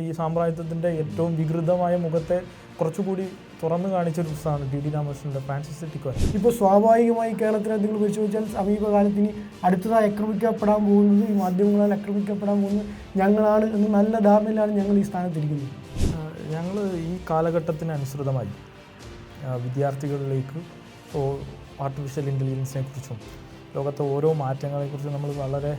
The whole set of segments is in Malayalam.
ഈ സാമ്രാജ്യത്തിന്റെ ഏറ്റവും വികൃതമായ മുഖത്തെ കുറച്ചുകൂടി തുറന്നു കാണിച്ച ഒരു പുസ്തകമാണ് ടി ഡി രാമകൃഷ്ണന്റെ ഫ്രാൻസിസ് ടിക്കോ ഇപ്പോൾ സ്വാഭാവികമായി കേരളത്തിൽ നിങ്ങൾ പരിശോധിച്ചാൽ സമീപകാലത്ത് ഇനി അടുത്തതായി ആക്രമിക്കപ്പെടാൻ പോകുന്നത് ഈ മാധ്യമങ്ങളാൽ ആക്രമിക്കപ്പെടാൻ പോകുന്നത് ഞങ്ങളാണ് എന്ന് നല്ല ധാരണയിലാണ് ഞങ്ങൾ ഈ സ്ഥാനത്തിരിക്കുന്നത്. ഞങ്ങൾ ഈ കാലഘട്ടത്തിന് അനുസൃതമായി വിദ്യാർത്ഥികളിലേക്ക് ഇപ്പോൾ ആർട്ടിഫിഷ്യൽ ഇന്റലിജൻസിനെ കുറിച്ചും ലോകത്തെ ഓരോ മാറ്റങ്ങളെക്കുറിച്ചും നമ്മൾ വളരെ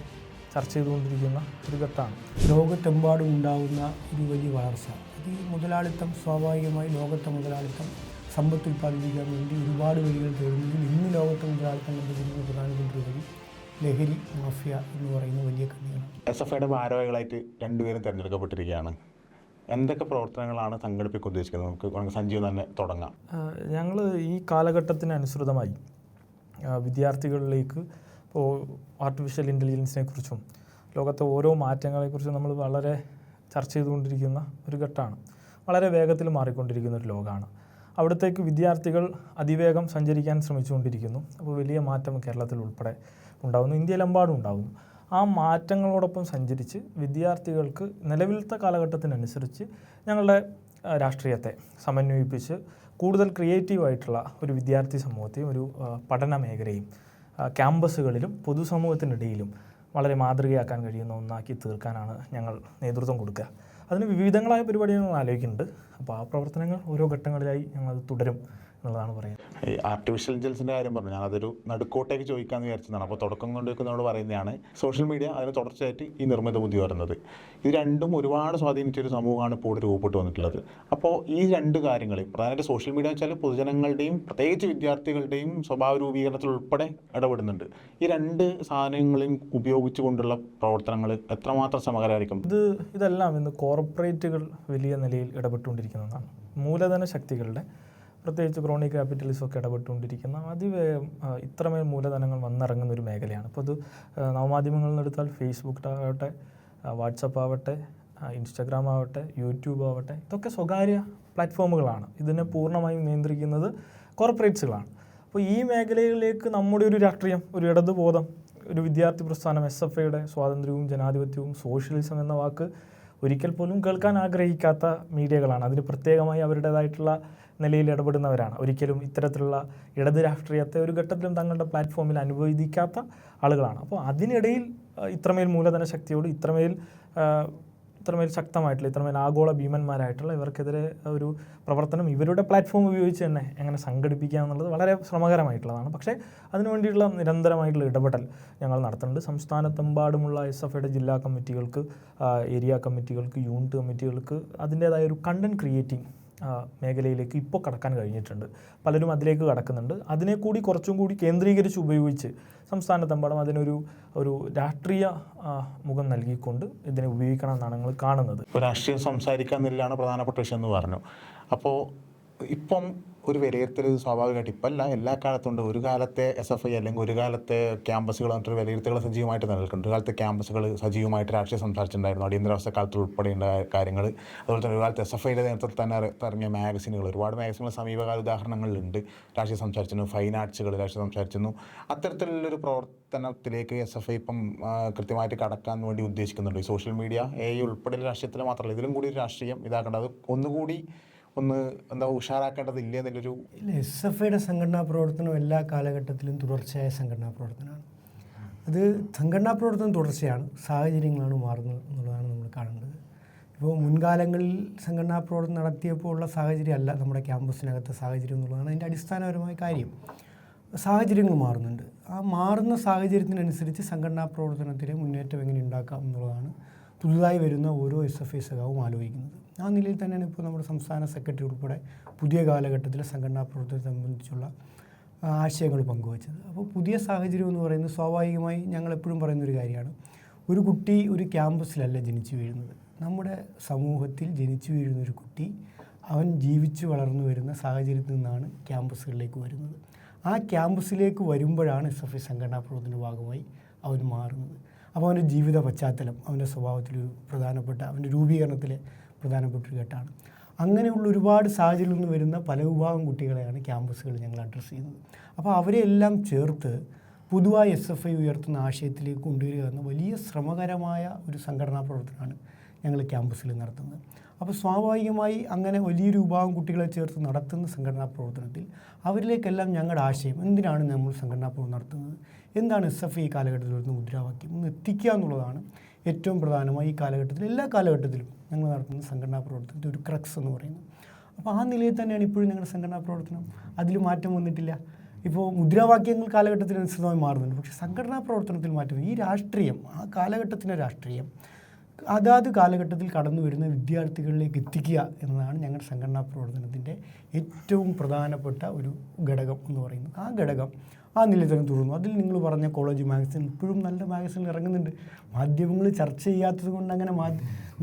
ചർച്ച ചെയ്തുകൊണ്ടിരിക്കുന്ന ഒരു ഘട്ടമാണ്. ലോകത്തെമ്പാടും ഉണ്ടാകുന്ന ഒരു വലിയ വളർച്ച. ഇത് ഈ മുതലാളിത്തം സ്വാഭാവികമായി ലോകത്തെ മുതലാളിത്തം സമ്പത്ത് ഉൽപ്പാദിപ്പിക്കാൻ വേണ്ടി ഒരുപാട് വഴികൾ തേടുന്നതിൽ ഇന്ന് ലോകത്തെ മുതലാളിത്തം കണ്ടുപിടിക്കുന്ന പ്രധാനപ്പെട്ട വഴി ലഹരി മാഫിയ എന്ന് പറയുന്ന വലിയ കണ്ണികളാണ്. എസ് എഫ് ഐയുടെ ഭാരവാഹികളായിട്ട് രണ്ടുപേരും തിരഞ്ഞെടുക്കപ്പെട്ടിരിക്കുകയാണ്. എന്തൊക്കെ പ്രവർത്തനങ്ങളാണ് സംഘടിപ്പിക്കാൻ ഉദ്ദേശിക്കുന്നത്? നമുക്ക് സഞ്ജീവ് തന്നെ തുടങ്ങാം. ഞങ്ങൾ ഈ കാലഘട്ടത്തിന് അനുസൃതമായി ആ, വിദ്യാർത്ഥികളിലേക്ക് ഇപ്പോൾ ആർട്ടിഫിഷ്യൽ ഇന്റലിജൻസിനെ കുറിച്ചും ലോകത്തെ ഓരോ മാറ്റങ്ങളെക്കുറിച്ചും നമ്മൾ വളരെ ചർച്ച ചെയ്തുകൊണ്ടിരിക്കുന്ന ഒരു ഘട്ടമാണ്. വളരെ വേഗത്തിൽ മാറിക്കൊണ്ടിരിക്കുന്ന ഒരു ലോകമാണ്. അവിടത്തേക്ക് വിദ്യാർത്ഥികൾ അതിവേഗം സഞ്ചരിക്കാൻ ശ്രമിച്ചുകൊണ്ടിരിക്കുന്നു. അപ്പോൾ വലിയ മാറ്റം കേരളത്തിൽ ഉൾപ്പെടെ ഉണ്ടാകുന്നു ഇന്ത്യയിലെമ്പാടും ഉണ്ടാകുന്നു. ആ മാറ്റങ്ങളോടൊപ്പം സഞ്ചരിച്ച് വിദ്യാർത്ഥികൾക്ക് നിലവിലത്തെ കാലഘട്ടത്തിനനുസരിച്ച് ഞങ്ങളുടെ രാഷ്ട്രീയത്തെ സമന്വയിപ്പിച്ച് കൂടുതൽ ക്രിയേറ്റീവായിട്ടുള്ള ഒരു വിദ്യാർത്ഥി സമൂഹത്തെയും ഒരു പഠന മേഖലയും ക്യാമ്പസുകളിലും പൊതുസമൂഹത്തിനിടയിലും വളരെ മാതൃകയാക്കാൻ കഴിയുന്ന ഒന്നാക്കി തീർക്കാനാണ് ഞങ്ങൾ നേതൃത്വം കൊടുക്കുക. അതിന് വിവിധങ്ങളായ പരിപാടികൾ ഞങ്ങൾ ആലോചിക്കുന്നുണ്ട്. അപ്പോൾ ആ പ്രവർത്തനങ്ങൾ ഓരോ ഘട്ടങ്ങളിലായി ഞങ്ങൾ തുടരും എന്നുള്ളതാണ് പറയുന്നത്. ഈ ആർട്ടിഫിഷ്യൽ ഇന്റലിജൻസിന്റെ കാര്യം പറഞ്ഞു. ഞാൻ അതൊരു നടുക്കോട്ടേക്ക് ചോദിക്കാമെന്ന് വിചാരിച്ചതാണ്. അപ്പോൾ തുടക്കം കൊണ്ടൊക്കെ നമ്മൾ പറയുന്നതാണ് സോഷ്യൽ മീഡിയ അതിന് തുടർച്ചയായിട്ട് ഈ നിർമ്മിത ബുദ്ധി വരുന്നത് ഇത് രണ്ടും ഒരുപാട് സ്വാധീനിച്ച ഒരു സമൂഹമാണ് ഇപ്പോൾ ഇവിടെ രൂപപ്പെട്ട് വന്നിട്ടുള്ളത്. അപ്പോൾ ഈ രണ്ട് കാര്യങ്ങൾ പ്രധാനമായിട്ട് സോഷ്യൽ മീഡിയ വെച്ചാൽ പൊതുജനങ്ങളുടെയും പ്രത്യേകിച്ച് വിദ്യാർത്ഥികളുടെയും സ്വഭാവ രൂപീകരണത്തിൽ ഉൾപ്പെടെ ഇടപെടുന്നുണ്ട്. ഈ രണ്ട് സാധനങ്ങളെയും ഉപയോഗിച്ചുകൊണ്ടുള്ള പ്രവർത്തനങ്ങൾ എത്രമാത്രം ശ്രമകരമായിരിക്കും ഇത് ഇതെല്ലാം ഇന്ന് കോർപ്പറേറ്റുകൾ വലിയ നിലയിൽ ഇടപെട്ടുകൊണ്ടിരിക്കുന്നതാണ് മൂലധന ശക്തികളുടെ പ്രത്യേകിച്ച് ക്രോണി ക്യാപിറ്റലിസം ഒക്കെ ഇടപെട്ടുകൊണ്ടിരിക്കുന്ന അതിവേഗം ഇത്രമേൽ മൂലധനങ്ങൾ വന്നിറങ്ങുന്ന ഒരു മേഖലയാണ്. അപ്പോൾ അത് നവമാധ്യമങ്ങളിലെടുത്താൽ ഫേസ്ബുക്ക് ആവട്ടെ വാട്സപ്പ് ആവട്ടെ ഇൻസ്റ്റാഗ്രാം ആവട്ടെ യൂട്യൂബ് ആവട്ടെ ഇതൊക്കെ സ്വകാര്യ പ്ലാറ്റ്ഫോമുകളാണ്. ഇതിനെ പൂർണമായും നിയന്ത്രിക്കുന്നത് കോർപ്പറേറ്റ്സുകളാണ്. അപ്പോൾ ഈ മേഖലയിലേക്ക് നമ്മുടെ ഒരു രാഷ്ട്രീയം ഒരു ഇടതുബോധം ഒരു വിദ്യാർത്ഥി പ്രസ്ഥാനം എസ് എഫ് ഐയുടെ സ്വാതന്ത്ര്യവും ജനാധിപത്യവും സോഷ്യലിസം എന്ന വാക്ക് ഒരിക്കൽ പോലും കേൾക്കാൻ ആഗ്രഹിക്കാത്ത മീഡിയകളാണ്. അതിന് പ്രത്യേകമായി അവരുടേതായിട്ടുള്ള നിലയിൽ ഇടപെടുന്നവരാണ്. ഒരിക്കലും ഇത്തരത്തിലുള്ള ഇടത് രാഷ്ട്രീയത്തെ ഒരു ഘട്ടത്തിലും തങ്ങളുടെ പ്ലാറ്റ്ഫോമിൽ അനുവദിക്കാത്ത ആളുകളാണ്. അപ്പോൾ അതിനിടയിൽ ഇത്രമേൽ മൂലധന ശക്തിയോട് ഇത്രമേൽ ഇത്രമേൽ ശക്തമായിട്ടുള്ള ഇത്രമേൽ ആഗോള ഭീമന്മാരായിട്ടുള്ള ഇവർക്കെതിരെ ഒരു പ്രവർത്തനം ഇവരുടെ പ്ലാറ്റ്ഫോം ഉപയോഗിച്ച് തന്നെ എങ്ങനെ സംഘടിപ്പിക്കുക എന്നുള്ളത് വളരെ ശ്രമകരമായിട്ടുള്ളതാണ്. പക്ഷേ അതിനുവേണ്ടിയിട്ടുള്ള നിരന്തരമായിട്ടുള്ള ഇടപെടൽ ഞങ്ങൾ നടത്തുന്നുണ്ട്. സംസ്ഥാനത്തെമ്പാടുമുള്ള എസ് എഫ് ഐയുടെ ജില്ലാ കമ്മിറ്റികൾക്ക് ഏരിയ കമ്മിറ്റികൾക്ക് യൂണിറ്റ് കമ്മിറ്റികൾക്ക് അതിന്റേതായ ഒരു കണ്ടന്റ് ക്രിയേറ്റിംഗ് മേഖലയിലേക്ക് ഇപ്പോൾ കടക്കാൻ കഴിഞ്ഞിട്ടുണ്ട്. പലരും അതിലേക്ക് കടക്കുന്നുണ്ട്. അതിനെ കൂടി കുറച്ചും കൂടി കേന്ദ്രീകരിച്ച് ഉപയോഗിച്ച് സംസ്ഥാനത്തെമ്പാടും അതിനൊരു ഒരു രാഷ്ട്രീയ മുഖം നൽകിക്കൊണ്ട് ഇതിനെ ഉപയോഗിക്കണം എന്നാണ് ഞങ്ങൾ കാണുന്നത്. രാഷ്ട്രീയം സംസാരിക്കാൻ എന്നുള്ളതാണ് പ്രധാനപ്പെട്ട വിഷയം എന്ന് പറഞ്ഞു. അപ്പോൾ ഇപ്പം ഒരു വിലയിരുത്തൽ സ്വാഭാവികമായിട്ട് ഇപ്പം അല്ല എല്ലാ കാലത്തും ഉണ്ട് ഒരു കാലത്തെ എസ് എഫ് ഐ അല്ലെങ്കിൽ ഒരു കാലത്തെ ക്യാമ്പസുകൾ എന്നിട്ട് വിലയിരുത്തലുകൾ സജീവമായിട്ട് നിലനിൽക്കുന്നുണ്ട്. ഒരു കാലത്തെ ക്യാമ്പസുകൾ സജീവമായിട്ട് രാഷ്ട്രീയം സംസാരിച്ചിട്ടുണ്ടായിരുന്നു. അടിയന്തരാവസ്ഥ കാലത്ത് ഉൾപ്പെടെയുള്ള കാര്യങ്ങൾ. അതുപോലെ തന്നെ ഒരു കാലത്ത് എസ് എഫ് ഐയുടെ നേതൃത്വത്തിൽ തന്നെ ഇറ- ഇറങ്ങിയ മാഗസിനുകൾ. ഒരുപാട് മാഗസിനുകൾ സമീപകാല ഉദാഹരണങ്ങളിലുണ്ട്. രാഷ്ട്രീയം സംസാരിച്ചിരുന്നു. ഫൈൻ ആർട്സുകൾ രാഷ്ട്രീയം സംസാരിച്ചിരുന്നു. അത്തരത്തിലുള്ളൊരു പ്രവർത്തനത്തിലേക്ക് എസ് എഫ് ഐ ഇപ്പം കൃത്യമായിട്ട് കടക്കാൻ വേണ്ടി ഉദ്ദേശിക്കുന്നുണ്ട്. ഈ സോഷ്യൽ മീഡിയ എ ഉൾപ്പെടെയുള്ള രാഷ്ട്രീയത്തിൽ മാത്രമല്ല ഇതിലും കൂടി ഒരു രാഷ്ട്രീയം ഇതാക്കേണ്ടത്. ഒന്നുകൂടി ഒന്ന് എന്താ ഉഷാറാക്കേണ്ടതില്ല എന്നുള്ളൊരു ഇല്ല എസ് എഫ് ഐയുടെ സംഘടനാ പ്രവർത്തനം എല്ലാ കാലഘട്ടത്തിലും തുടർച്ചയായ സംഘടനാ പ്രവർത്തനമാണ്. അത് സംഘടനാ പ്രവർത്തനം തുടർച്ചയാണ് സാഹചര്യങ്ങളാണ് മാറുന്നത് എന്നുള്ളതാണ് നമ്മൾ കാണുന്നത് ഇപ്പോൾ മുൻകാലങ്ങളിൽ സംഘടനാ പ്രവർത്തനം നടത്തിയപ്പോൾ ഉള്ള സാഹചര്യമല്ല നമ്മുടെ ക്യാമ്പസിനകത്തെ സാഹചര്യം എന്നുള്ളതാണ് അതിന്റെ അടിസ്ഥാനപരമായ കാര്യം. സാഹചര്യങ്ങൾ മാറുന്നുണ്ട്. ആ മാറുന്ന സാഹചര്യത്തിനനുസരിച്ച് സംഘടനാ പ്രവർത്തനത്തിലെ മുന്നേറ്റം എങ്ങനെ ഉണ്ടാക്കാം എന്നുള്ളതാണ് പുതുതായി വരുന്ന ഓരോ എസ് എഫ് ഐ സഖാവും ആലോചിക്കുന്നത്. ആ നിലയിൽ തന്നെയാണ് ഇപ്പോൾ നമ്മുടെ സംസ്ഥാന സെക്രട്ടറി ഉൾപ്പെടെ പുതിയ കാലഘട്ടത്തിലെ സംഘടനാ പ്രവർത്തനത്തെ സംബന്ധിച്ചുള്ള ആശയങ്ങൾ പങ്കുവച്ചത്. അപ്പോൾ പുതിയ സാഹചര്യം എന്ന് പറയുന്നത് സ്വാഭാവികമായി ഞങ്ങൾ എപ്പോഴും പറയുന്നൊരു കാര്യമാണ്. ഒരു കുട്ടി ഒരു ക്യാമ്പസിലല്ല ജനിച്ചു വീഴുന്നത്. നമ്മുടെ സമൂഹത്തിൽ ജനിച്ചു വീഴുന്ന ഒരു കുട്ടി അവൻ ജീവിച്ചു വളർന്നു വരുന്ന സാഹചര്യത്തിൽ നിന്നാണ് ക്യാമ്പസുകളിലേക്ക് വരുന്നത്. ആ ക്യാമ്പസിലേക്ക് വരുമ്പോഴാണ് എസ് എഫ് ഐ സംഘടനാ പ്രവർത്തനത്തിന്റെ ഭാഗമായി അവൻ മാറുന്നത്. അപ്പോൾ അവന്റെ ജീവിത പശ്ചാത്തലം അവന്റെ സ്വഭാവത്തിലൊരു പ്രധാനപ്പെട്ട അവന്റെ രൂപീകരണത്തിലെ പ്രധാനപ്പെട്ട ഒരു ഘട്ടമാണ്. അങ്ങനെയുള്ള ഒരുപാട് സാഹചര്യങ്ങളിൽ നിന്ന് വരുന്ന പല വിഭാഗം കുട്ടികളെയാണ് ക്യാമ്പസുകൾ ഞങ്ങൾ അഡ്രസ്സ് ചെയ്യുന്നത്. അപ്പോൾ അവരെ എല്ലാം ചേർത്ത് പൊതുവായി എസ് എഫ് ഐ ഉയർത്തുന്ന ആശയത്തിലേക്ക് കൊണ്ടുവരിക എന്ന വലിയ ശ്രമകരമായ ഒരു സംഘടനാ പ്രവർത്തനമാണ് ഞങ്ങൾ ക്യാമ്പസിൽ നടത്തുന്നത്. അപ്പോൾ സ്വാഭാവികമായി അങ്ങനെ വലിയൊരു വിഭാഗം കുട്ടികളെ ചേർത്ത് നടത്തുന്ന സംഘടനാ പ്രവർത്തനത്തിൽ അവരിലേക്കെല്ലാം ഞങ്ങളുടെ ആശയം എന്തിനാണ് നമ്മൾ സംഘടനാ പ്രവർത്തനം നടത്തുന്നത്? എന്താണ് എസ് എഫ് ഐ കാലഘട്ടത്തിൽ വരുന്ന മുദ്രാവാക്യം? ഒന്ന് എത്തിക്കുക എന്നുള്ളതാണ് ഏറ്റവും പ്രധാനമായി ഈ കാലഘട്ടത്തിൽ എല്ലാ കാലഘട്ടത്തിലും ഞങ്ങൾ നടത്തുന്ന സംഘടനാ പ്രവർത്തനത്തിന്റെ ഒരു ക്രക്സ് എന്ന് പറയുന്നത്. അപ്പോൾ ആ നിലയിൽ തന്നെയാണ് ഇപ്പോഴും ഞങ്ങളുടെ സംഘടനാ പ്രവർത്തനം. അതിൽ മാറ്റം വന്നിട്ടില്ല. ഇപ്പോൾ മുദ്രാവാക്യങ്ങൾ കാലഘട്ടത്തിനനുസൃതമായി മാറുന്നുണ്ട്. പക്ഷേ സംഘടനാ പ്രവർത്തനത്തിൽ മാറ്റം. ഈ രാഷ്ട്രീയം ആ കാലഘട്ടത്തിന്റെ രാഷ്ട്രീയം അതാത് കാലഘട്ടത്തിൽ കടന്നു വരുന്ന വിദ്യാർത്ഥികളിലേക്ക് എത്തിക്കുക എന്നതാണ് ഞങ്ങളുടെ സംഘടനാ പ്രവർത്തനത്തിന്റെ ഏറ്റവും പ്രധാനപ്പെട്ട ഒരു ഘടകം എന്ന് പറയുന്നത്. ആ ഘടകം ആ നിലയിൽ തന്നെ തുടർന്നു. അതിൽ നിങ്ങൾ പറഞ്ഞ കോളേജ് മാഗസിൻ ഇപ്പോഴും നല്ല മാഗസിൻ ഇറങ്ങുന്നുണ്ട്. മാധ്യമങ്ങൾ ചർച്ച ചെയ്യാത്തത് കൊണ്ട് അങ്ങനെ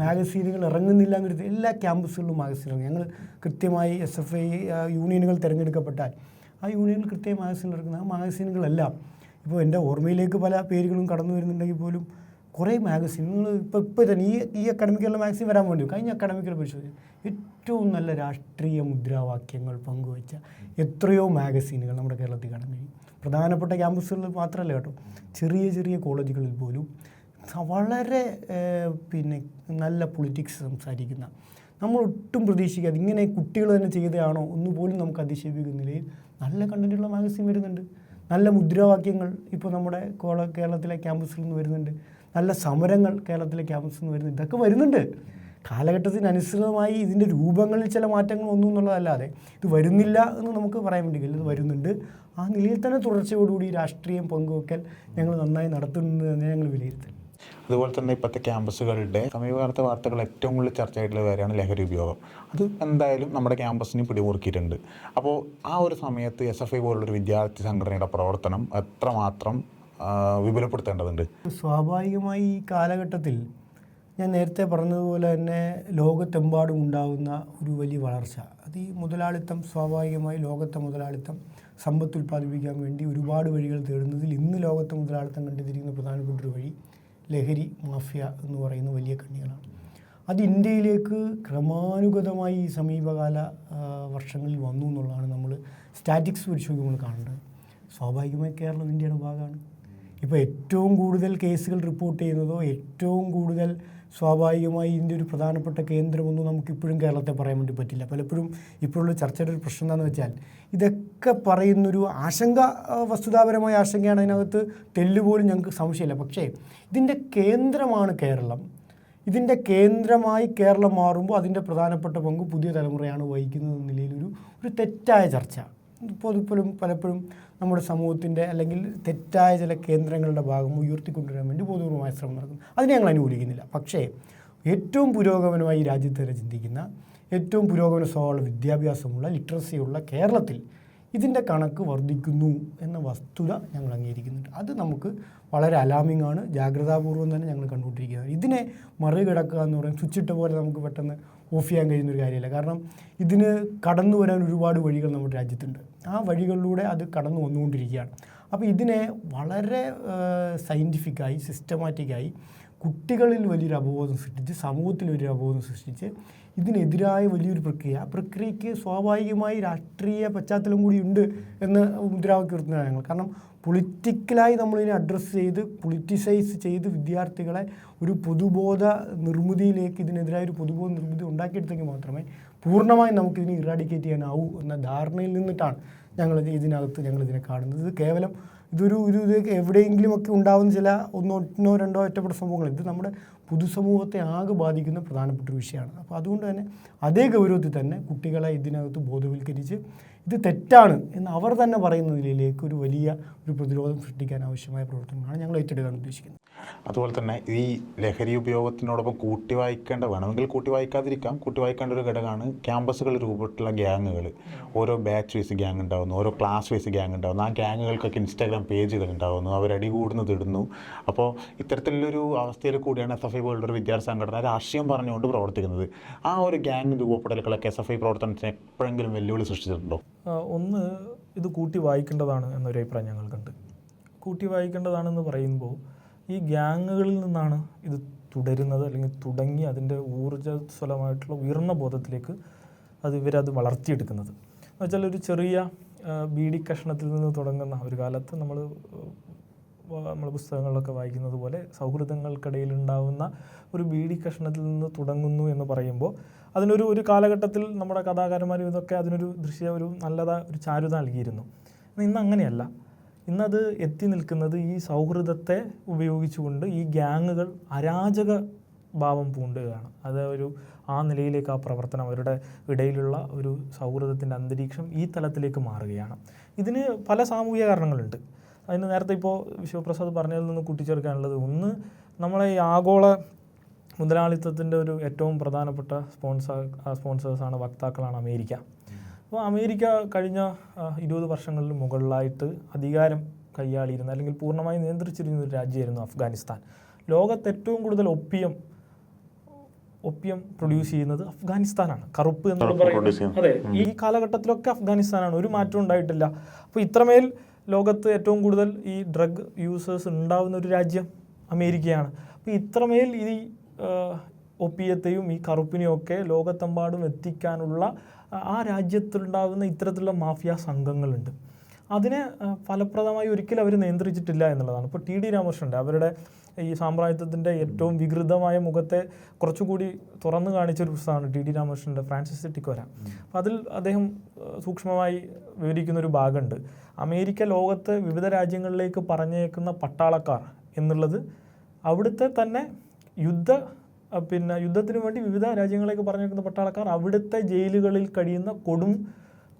മാഗസീനുകൾ ഇറങ്ങുന്നില്ല എന്നൊരു എല്ലാ ക്യാമ്പസുകളിലും മാഗസിൻ ഇറങ്ങും. ഞങ്ങൾ കൃത്യമായി എസ് എഫ് ഐ യൂണിയനുകൾ തിരഞ്ഞെടുക്കപ്പെട്ടാൽ ആ യൂണിയൻ കൃത്യമായി മാഗസിൻ ഇറങ്ങുന്ന ആ മാഗസീനുകളെല്ലാം ഇപ്പോൾ എന്റെ ഓർമ്മയിലേക്ക് പല പേരുകളും കടന്നു വരുന്നുണ്ടെങ്കിൽ പോലും കുറേ മാഗസിൻ നിങ്ങൾ ഇപ്പോൾ ഇപ്പോൾ തന്നെ ഈ ഈ അക്കാഡമിക്കുള്ള മാഗസിൻ വരാൻ വേണ്ടി കഴിഞ്ഞ അക്കാഡമിക്കുള്ള പരിശോധിച്ചു ഏറ്റവും നല്ല രാഷ്ട്രീയ മുദ്രാവാക്യങ്ങൾ പങ്കുവച്ച എത്രയോ മാഗസീനുകൾ നമ്മുടെ കേരളത്തിൽ കാണാൻ കഴിയും പ്രധാനപ്പെട്ട ക്യാമ്പസുകളിൽ മാത്രമല്ല കേട്ടോ. ചെറിയ ചെറിയ കോളേജുകളിൽ പോലും വളരെ പിന്നെ നല്ല പൊളിറ്റിക്സ് സംസാരിക്കുന്ന നമ്മൾ ഒട്ടും പ്രതീക്ഷിക്കാതെ ഇങ്ങനെ കുട്ടികൾ തന്നെ ചെയ്തതാണോ ഒന്നുപോലും നമുക്ക് അതിശയിപ്പിക്കുന്ന നിലയിൽ നല്ല കണ്ടന്റുള്ള മാഗസിൻ വരുന്നുണ്ട്. നല്ല മുദ്രാവാക്യങ്ങൾ ഇപ്പോൾ നമ്മുടെ കേരളത്തിലെ ക്യാമ്പസിൽ നിന്ന് വരുന്നുണ്ട്. നല്ല സമരങ്ങൾ കേരളത്തിലെ ക്യാമ്പസിൽ നിന്ന് വരുന്നുണ്ട്. ഇതൊക്കെ വരുന്നുണ്ട്. കാലഘട്ടത്തിനനുസൃതമായി ഇതിന്റെ രൂപങ്ങളിൽ ചില മാറ്റങ്ങൾ ഒന്നും എന്നുള്ളതല്ലാതെ ഇത് വരുന്നില്ല എന്ന് നമുക്ക് പറയാൻ വേണ്ടി കഴിയില്ല. ഇത് വരുന്നുണ്ട്. ആ നിലയിൽ തന്നെ തുടർച്ചയോടുകൂടി രാഷ്ട്രീയം പങ്കുവെക്കൽ ഞങ്ങൾ നന്നായി നടത്തുന്നു എന്ന് ഞങ്ങൾ വിലയിരുത്തൽ അതുപോലെ തന്നെ ഇപ്പോഴത്തെ ക്യാമ്പസുകളുടെ സമീപകാലത്തെ വാർത്തകൾ ഏറ്റവും കൂടുതൽ ചർച്ച ആയിട്ടുള്ള കാര്യമാണ് ലഹരി ഉപയോഗം. അത് എന്തായാലും നമ്മുടെ ക്യാമ്പസിന് പിടിമുറുക്കിയിട്ടുണ്ട്. അപ്പോൾ ആ ഒരു സമയത്ത് എസ് എഫ് ഐ പോലുള്ളൊരു വിദ്യാർത്ഥി സംഘടനയുടെ പ്രവർത്തനം എത്രമാത്രം വിപുലപ്പെടുത്തേണ്ടതുണ്ട്? സ്വാഭാവികമായി ഈ കാലഘട്ടത്തിൽ ഞാൻ നേരത്തെ പറഞ്ഞതുപോലെ തന്നെ ലോകത്തെമ്പാടും ഉണ്ടാകുന്ന ഒരു വലിയ വളർച്ച. അത് ഈ മുതലാളിത്തം സ്വാഭാവികമായി ലോകത്തെ മുതലാളിത്തം സമ്പത്ത് ഉൽപ്പാദിപ്പിക്കാൻ വേണ്ടി ഒരുപാട് വഴികൾ തേടുന്നതിൽ ഇന്ന് ലോകത്തെ മുതലാളിത്തം കണ്ടെത്തിയിരിക്കുന്ന പ്രധാനപ്പെട്ട ഒരു വഴി ലഹരി മാഫിയ എന്ന് പറയുന്ന വലിയ കണ്ണികളാണ്. അത് ഇന്ത്യയിലേക്ക് ക്രമാനുഗതമായി ഈ സമീപകാല വർഷങ്ങളിൽ വന്നു എന്നുള്ളതാണ് നമ്മൾ സ്റ്റാറ്റിക്സ് പരിശോധിക്കുമ്പോൾ നമ്മൾ കാണേണ്ടത്. സ്വാഭാവികമായി കേരളം ഇന്ത്യയുടെ ഭാഗമാണ്. ഇപ്പോൾ ഏറ്റവും കൂടുതൽ കേസുകൾ റിപ്പോർട്ട് ചെയ്യുന്നതോ ഏറ്റവും കൂടുതൽ സ്വാഭാവികമായി ഇതിന്റെ ഒരു പ്രധാനപ്പെട്ട കേന്ദ്രമൊന്നും നമുക്കിപ്പോഴും കേരളത്തെ പറയാൻ വേണ്ടി പറ്റില്ല. പലപ്പോഴും ഇപ്പോഴുള്ള ചർച്ചയുടെ ഒരു പ്രശ്നം എന്താണെന്ന് വെച്ചാൽ ഇതൊക്കെ പറയുന്നൊരു ആശങ്ക വസ്തുതാപരമായ ആശങ്കയാണ് അതിനകത്ത്. തെല്ലുപോലും ഞങ്ങൾക്ക് സംശയമില്ല. പക്ഷേ ഇതിന്റെ കേന്ദ്രമാണ് കേരളം. ഇതിന്റെ കേന്ദ്രമായി കേരളം മാറുമ്പോൾ അതിന്റെ പ്രധാനപ്പെട്ട പങ്ക് പുതിയ തലമുറയാണ് വഹിക്കുന്നത് എന്ന നിലയിലൊരു ഒരു തെറ്റായ ചർച്ച. പൊതുപ്പോഴും പലപ്പോഴും നമ്മുടെ സമൂഹത്തിന്റെ അല്ലെങ്കിൽ തെറ്റായ ചില കേന്ദ്രങ്ങളുടെ ഭാഗം ഉയർത്തിക്കൊണ്ടുവരാൻ വേണ്ടി ബോധപൂർവമായ ശ്രമം നടക്കുന്നു. അതിനെ ഞങ്ങൾ അനുകൂലിക്കുന്നില്ല. പക്ഷേ ഏറ്റവും പുരോഗമനമായി രാജ്യത്തെ ചിന്തിക്കുന്ന ഏറ്റവും പുരോഗമന സ്വഭാവമുള്ള വിദ്യാഭ്യാസമുള്ള ലിറ്ററസിയുള്ള കേരളത്തിൽ ഇതിന്റെ കണക്ക് വർദ്ധിക്കുന്നു എന്ന വസ്തുത ഞങ്ങൾ അംഗീകരിക്കുന്നുണ്ട്. അത് നമുക്ക് വളരെ അലാമിംഗ് ആണ് ജാഗ്രതാപൂർവം തന്നെ ഞങ്ങൾ കണ്ടുകൊണ്ടിരിക്കുന്നത് ഇതിനെ മറികടക്കുക എന്ന് പറയുന്നത് സ്വിച്ചിട്ട പോലെ നമുക്ക് പെട്ടെന്ന് ഓഫ് ചെയ്യാൻ കഴിയുന്നൊരു കാര്യമല്ല. കാരണം ഇതിന് കടന്നു വരാൻ ഒരുപാട് വഴികൾ നമ്മുടെ രാജ്യത്തുണ്ട്. ആ വഴികളിലൂടെ അത് കടന്നു വന്നുകൊണ്ടിരിക്കുകയാണ്. അപ്പോൾ ഇതിനെ വളരെ സയന്റിഫിക്കായി സിസ്റ്റമാറ്റിക്കായി കുട്ടികളിൽ വലിയൊരു അവബോധം സൃഷ്ടിച്ച് സമൂഹത്തിൽ വലിയൊരു അവബോധം സൃഷ്ടിച്ച് ഇതിനെതിരായ വലിയൊരു പ്രക്രിയ. ആ പ്രക്രിയയ്ക്ക് സ്വാഭാവികമായി രാഷ്ട്രീയ പശ്ചാത്തലം കൂടി ഉണ്ട് എന്ന് മുദ്രാവാക്യം ഞങ്ങൾ കാരണം പൊളിറ്റിക്കലായി നമ്മളിതിനെ അഡ്രസ്സ് ചെയ്ത് പൊളിറ്റിസൈസ് ചെയ്ത് വിദ്യാർത്ഥികളെ ഒരു പൊതുബോധ നിർമ്മിതിയിലേക്ക് ഇതിനെതിരായ ഒരു പൊതുബോധ നിർമ്മിതി ഉണ്ടാക്കിയെടുത്തെങ്കിൽ മാത്രമേ പൂർണമായും നമുക്കിതിനെ ഇറാഡിക്കേറ്റ് ചെയ്യാനാവൂ എന്ന ധാരണയിൽ നിന്നിട്ടാണ് ഞങ്ങൾ ഇതിനകത്ത് ഞങ്ങൾ ഇതിനെ കാണുന്നത്. ഇത് കേവലം ഇതൊരു ഒരു ഇത് എവിടെയെങ്കിലുമൊക്കെ ഉണ്ടാകുന്ന ചില ഒന്നോ രണ്ടോ ഒറ്റപ്പെട്ട സംഭവങ്ങൾ ഇത് നമ്മുടെ പൊതുസമൂഹത്തെ ആകെ ബാധിക്കുന്ന പ്രധാനപ്പെട്ട ഒരു വിഷയമാണ്. അപ്പോൾ അതുകൊണ്ട് തന്നെ അതേ ഗൗരവത്തിൽ തന്നെ കുട്ടികളെ ഇതിനകത്ത് ബോധവൽക്കരിച്ച് ഇത് തെറ്റാണ് എന്ന് അവർ തന്നെ പറയുന്ന നിലയിലേക്ക് ഒരു വലിയ ഒരു പ്രതിരോധം സൃഷ്ടിക്കാൻ ആവശ്യമായ പ്രവർത്തനങ്ങളാണ് ഞങ്ങൾ ഏറ്റെടുക്കാൻ ഉദ്ദേശിക്കുന്നത്. അതുപോലെ തന്നെ ഈ ലഹരി ഉപയോഗത്തിനോടൊപ്പം കൂട്ടി വായിക്കേണ്ട വേണമെങ്കിൽ കൂട്ടി വായിക്കാതിരിക്കാം. കൂട്ടി വായിക്കേണ്ട ഒരു ഘടകമാണ് ക്യാമ്പസുകൾ രൂപപ്പെട്ടുള്ള ഗ്യാങ്ങുകൾ ഓരോ ബാച്ച് വൈസ് ഗ്യാങ് ഉണ്ടാകുന്നു ഓരോ ക്ലാസ് വൈസ് ഗ്യാങ് ഉണ്ടാകുന്നു ആ ഗ്യാങ്ങുകൾക്കൊക്കെ ഇൻസ്റ്റാഗ്രാം പേജുകൾ ഉണ്ടാകുന്നു അവരടി കൂടുന്നത് ഇടുന്നു. അപ്പോൾ ഇത്തരത്തിലുള്ളൊരു അവസ്ഥയിൽ കൂടിയാണ് എസ് എഫ് ഐ പോലുള്ള ഒരു വിദ്യാർത്ഥി സംഘടന രാഷ്ട്രീയം പറഞ്ഞുകൊണ്ട് പ്രവർത്തിക്കുന്നത്. ആ ഒരു ഗ്യാങ് രൂപപ്പെടലുകളൊക്കെ എസ് എഫ് ഐ പ്രവർത്തനത്തിന് എപ്പോഴെങ്കിലും വെല്ലുവിളി സൃഷ്ടിച്ചിട്ടുണ്ടോ? ഒന്ന് ഇത് കൂട്ടി വായിക്കേണ്ടതാണ് എന്നൊരു അഭിപ്രായം ഞങ്ങൾക്കുണ്ട്. കൂട്ടി വായിക്കേണ്ടതാണെന്ന് പറയുമ്പോൾ ഈ ഗ്യാങ്ങുകളിൽ നിന്നാണ് ഇത് തുടരുന്നത് അല്ലെങ്കിൽ തുടങ്ങി അതിന്റെ ഊർജസ്വലമായിട്ടുള്ള ഉയർന്ന ബോധത്തിലേക്ക് അത് ഇവരത് വളർത്തിയെടുക്കുന്നത്. എന്ന് വെച്ചാൽ ഒരു ചെറിയ ബീഡി കഷ്ണത്തിൽ നിന്ന് തുടങ്ങുന്ന ഒരു കാലത്ത് നമ്മൾ നമ്മൾ പുസ്തകങ്ങളിലൊക്കെ വായിക്കുന്നത് പോലെ സൗഹൃദങ്ങൾക്കിടയിൽ ഉണ്ടാകുന്ന ഒരു ബീഡി കഷ്ണത്തിൽ നിന്ന് തുടങ്ങുന്നു എന്ന് പറയുമ്പോൾ അതിനൊരു ഒരു കാലഘട്ടത്തിൽ നമ്മുടെ കഥാകാരന്മാരും ഇതൊക്കെ അതിനൊരു ദൃശ്യ ഒരു നല്ലത ഒരു ചാരുത നൽകിയിരുന്നു. ഇന്ന് അങ്ങനെയല്ല. ഇന്നത് എത്തി നിൽക്കുന്നത് ഈ സൗഹൃദത്തെ ഉപയോഗിച്ചുകൊണ്ട് ഈ ഗ്യാങ്ങുകൾ അരാജക ഭാവം പൂണ്ടുകയാണ്. അത് ഒരു ആ നിലയിലേക്ക് ആ പ്രവർത്തനം അവരുടെ ഇടയിലുള്ള ഒരു സൗഹൃദത്തിന്റെ അന്തരീക്ഷം ഈ തലത്തിലേക്ക് മാറുകയാണ്. ഇതിന് പല സാമൂഹിക കാരണങ്ങളുണ്ട്. അതിന് നേരത്തെ ഇപ്പോൾ ശിവപ്രസാദ് പറഞ്ഞതിൽ നിന്ന് കൂട്ടിച്ചേർക്കാനുള്ളത് ഒന്ന് നമ്മളെ ഈ ആഗോള മുതലാളിത്തത്തിന്റെ ഒരു ഏറ്റവും പ്രധാനപ്പെട്ട സ്പോൺസർ സ്പോൺസേഴ്സാണ് വക്താക്കളാണ് അമേരിക്ക. അപ്പോൾ അമേരിക്ക കഴിഞ്ഞ ഇരുപത് വർഷങ്ങളിൽ മുകളിലായിട്ട് അധികാരം കൈയാളിയിരുന്ന അല്ലെങ്കിൽ പൂർണമായി നിയന്ത്രിച്ചിരുന്ന ഒരു രാജ്യമായിരുന്നു അഫ്ഗാനിസ്ഥാൻ. ലോകത്ത് ഏറ്റവും കൂടുതൽ ഒപ്പിയം ഒപ്പിയം പ്രൊഡ്യൂസ് ചെയ്യുന്നത് അഫ്ഗാനിസ്ഥാനാണ്. കറുപ്പ് എന്ന് പറയുന്നത്. അതെ. ഈ കാലഘട്ടത്തിലൊക്കെ അഫ്ഗാനിസ്ഥാനാണ്. ഒരു മാറ്റം ഉണ്ടായിട്ടില്ല. അപ്പോൾ ഇത്രമേൽ ലോകത്ത് ഏറ്റവും കൂടുതൽ ഈ ഡ്രഗ് യൂസേഴ്സ് ഉണ്ടാവുന്ന ഒരു രാജ്യം അമേരിക്കയാണ്. അപ്പോൾ ഇത്രമേൽ ഈ ഒപ്പിയത്തെയും ഈ കറുപ്പിനെയും ഒക്കെ ലോകത്തെമ്പാടും എത്തിക്കാനുള്ള ആ, രാജ്യത്തുണ്ടാകുന്ന ഇത്തരത്തിലുള്ള മാഫിയ സംഘങ്ങളുണ്ട്. അതിനെ ഫലപ്രദമായി ഒരിക്കലും അവർ നിയന്ത്രിച്ചിട്ടില്ല എന്നുള്ളതാണ്. ഇപ്പോൾ ടി ഡി രാമകൃഷ്ണന്റെ അവരുടെ ഈ സാമ്രാജ്യത്വത്തിന്റെ ഏറ്റവും വികൃതമായ മുഖത്തെ കുറച്ചുകൂടി തുറന്നു കാണിച്ച ഒരു പുസ്തകമാണ് ടി ഡി രാമകൃഷ്ണന്റെ ഫ്രാൻസിസ് ടിക്കോര അപ്പോൾ അതിൽ അദ്ദേഹം സൂക്ഷ്മമായി വിവരിക്കുന്ന ഒരു ഭാഗമുണ്ട്. അമേരിക്ക ലോകത്ത് വിവിധ രാജ്യങ്ങളിലേക്ക് പറഞ്ഞേക്കുന്ന പട്ടാളക്കാർ എന്നുള്ളത് അവിടുത്തെ തന്നെ യുദ്ധ പിന്നെ യുദ്ധത്തിന് വേണ്ടി വിവിധ രാജ്യങ്ങളിലേക്ക് പറഞ്ഞേക്കുന്ന പട്ടാളക്കാർ അവിടുത്തെ ജയിലുകളിൽ കഴിയുന്ന കൊടും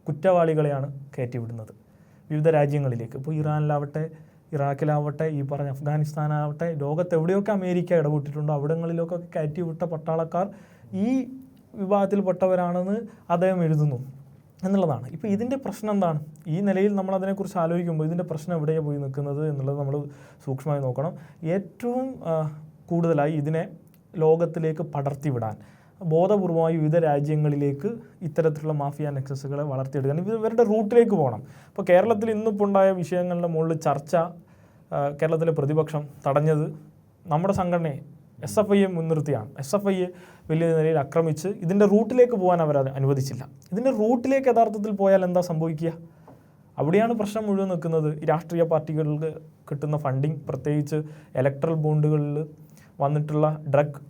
കുറ്റവാളികളെയാണ് കയറ്റിവിടുന്നത്. വിവിധ രാജ്യങ്ങളിലേക്ക്. ഇപ്പോൾ ഇറാനിലാവട്ടെ ഇറാഖിലാവട്ടെ ഈ പറഞ്ഞ അഫ്ഗാനിസ്ഥാനാവട്ടെ ലോകത്ത് എവിടെയൊക്കെ അമേരിക്ക ഇടപെട്ടിട്ടുണ്ടോ അവിടങ്ങളിലൊക്കെ കയറ്റിവിട്ട പട്ടാളക്കാർ ഈ വിഭാഗത്തിൽപ്പെട്ടവരാണെന്ന് അദ്ദേഹം എഴുതുന്നു എന്നുള്ളതാണ്. ഇപ്പോൾ ഇതിന്റെ പ്രശ്നം എന്താണ്? ഈ നിലയിൽ നമ്മൾ അതിനെക്കുറിച്ച് ആലോചിക്കുമ്പോൾ ഇതിന്റെ പ്രശ്നം എവിടെയാണ് പോയി നിൽക്കുന്നത് എന്നുള്ളത് നമ്മൾ സൂക്ഷ്മമായി നോക്കണം. ഏറ്റവും കൂടുതലായി ഇതിനെ ലോകത്തിലേക്ക് പടർത്തിവിടാൻ. ബോധപൂർവമായി വിവിധ രാജ്യങ്ങളിലേക്ക് ഇത്തരത്തിലുള്ള മാഫിയ നെക്സസുകളെ വളർത്തിയെടുക്കാൻ ഇവരുടെ റൂട്ടിലേക്ക് പോകണം. ഇപ്പോൾ കേരളത്തിൽ ഇന്നിപ്പോൾ ഉണ്ടായ വിഷയങ്ങളുടെ മുകളിൽ ചർച്ച കേരളത്തിലെ പ്രതിപക്ഷം തടഞ്ഞത് നമ്മുടെ സംഘടനയെ എസ് എഫ് ഐയെ മുൻനിർത്തിയാണ്. എസ് എഫ് ഐയെ വലിയ നിലയിൽ ആക്രമിച്ച് ഇതിന്റെ റൂട്ടിലേക്ക് പോകാൻ അവർ അനുവദിച്ചില്ല. ഇതിന്റെ റൂട്ടിലേക്ക് യഥാർത്ഥത്തിൽ പോയാൽ എന്താ സംഭവിക്കുക? അവിടെയാണ് പ്രശ്നം മുഴുവൻ നിൽക്കുന്നത്. ഈ രാഷ്ട്രീയ പാർട്ടികൾക്ക് കിട്ടുന്ന ഫണ്ടിങ് പ്രത്യേകിച്ച് ഇലക്ട്രൽ ബോണ്ടുകളിൽ വന്നിട്ടുള്ള ഡ്രഗ്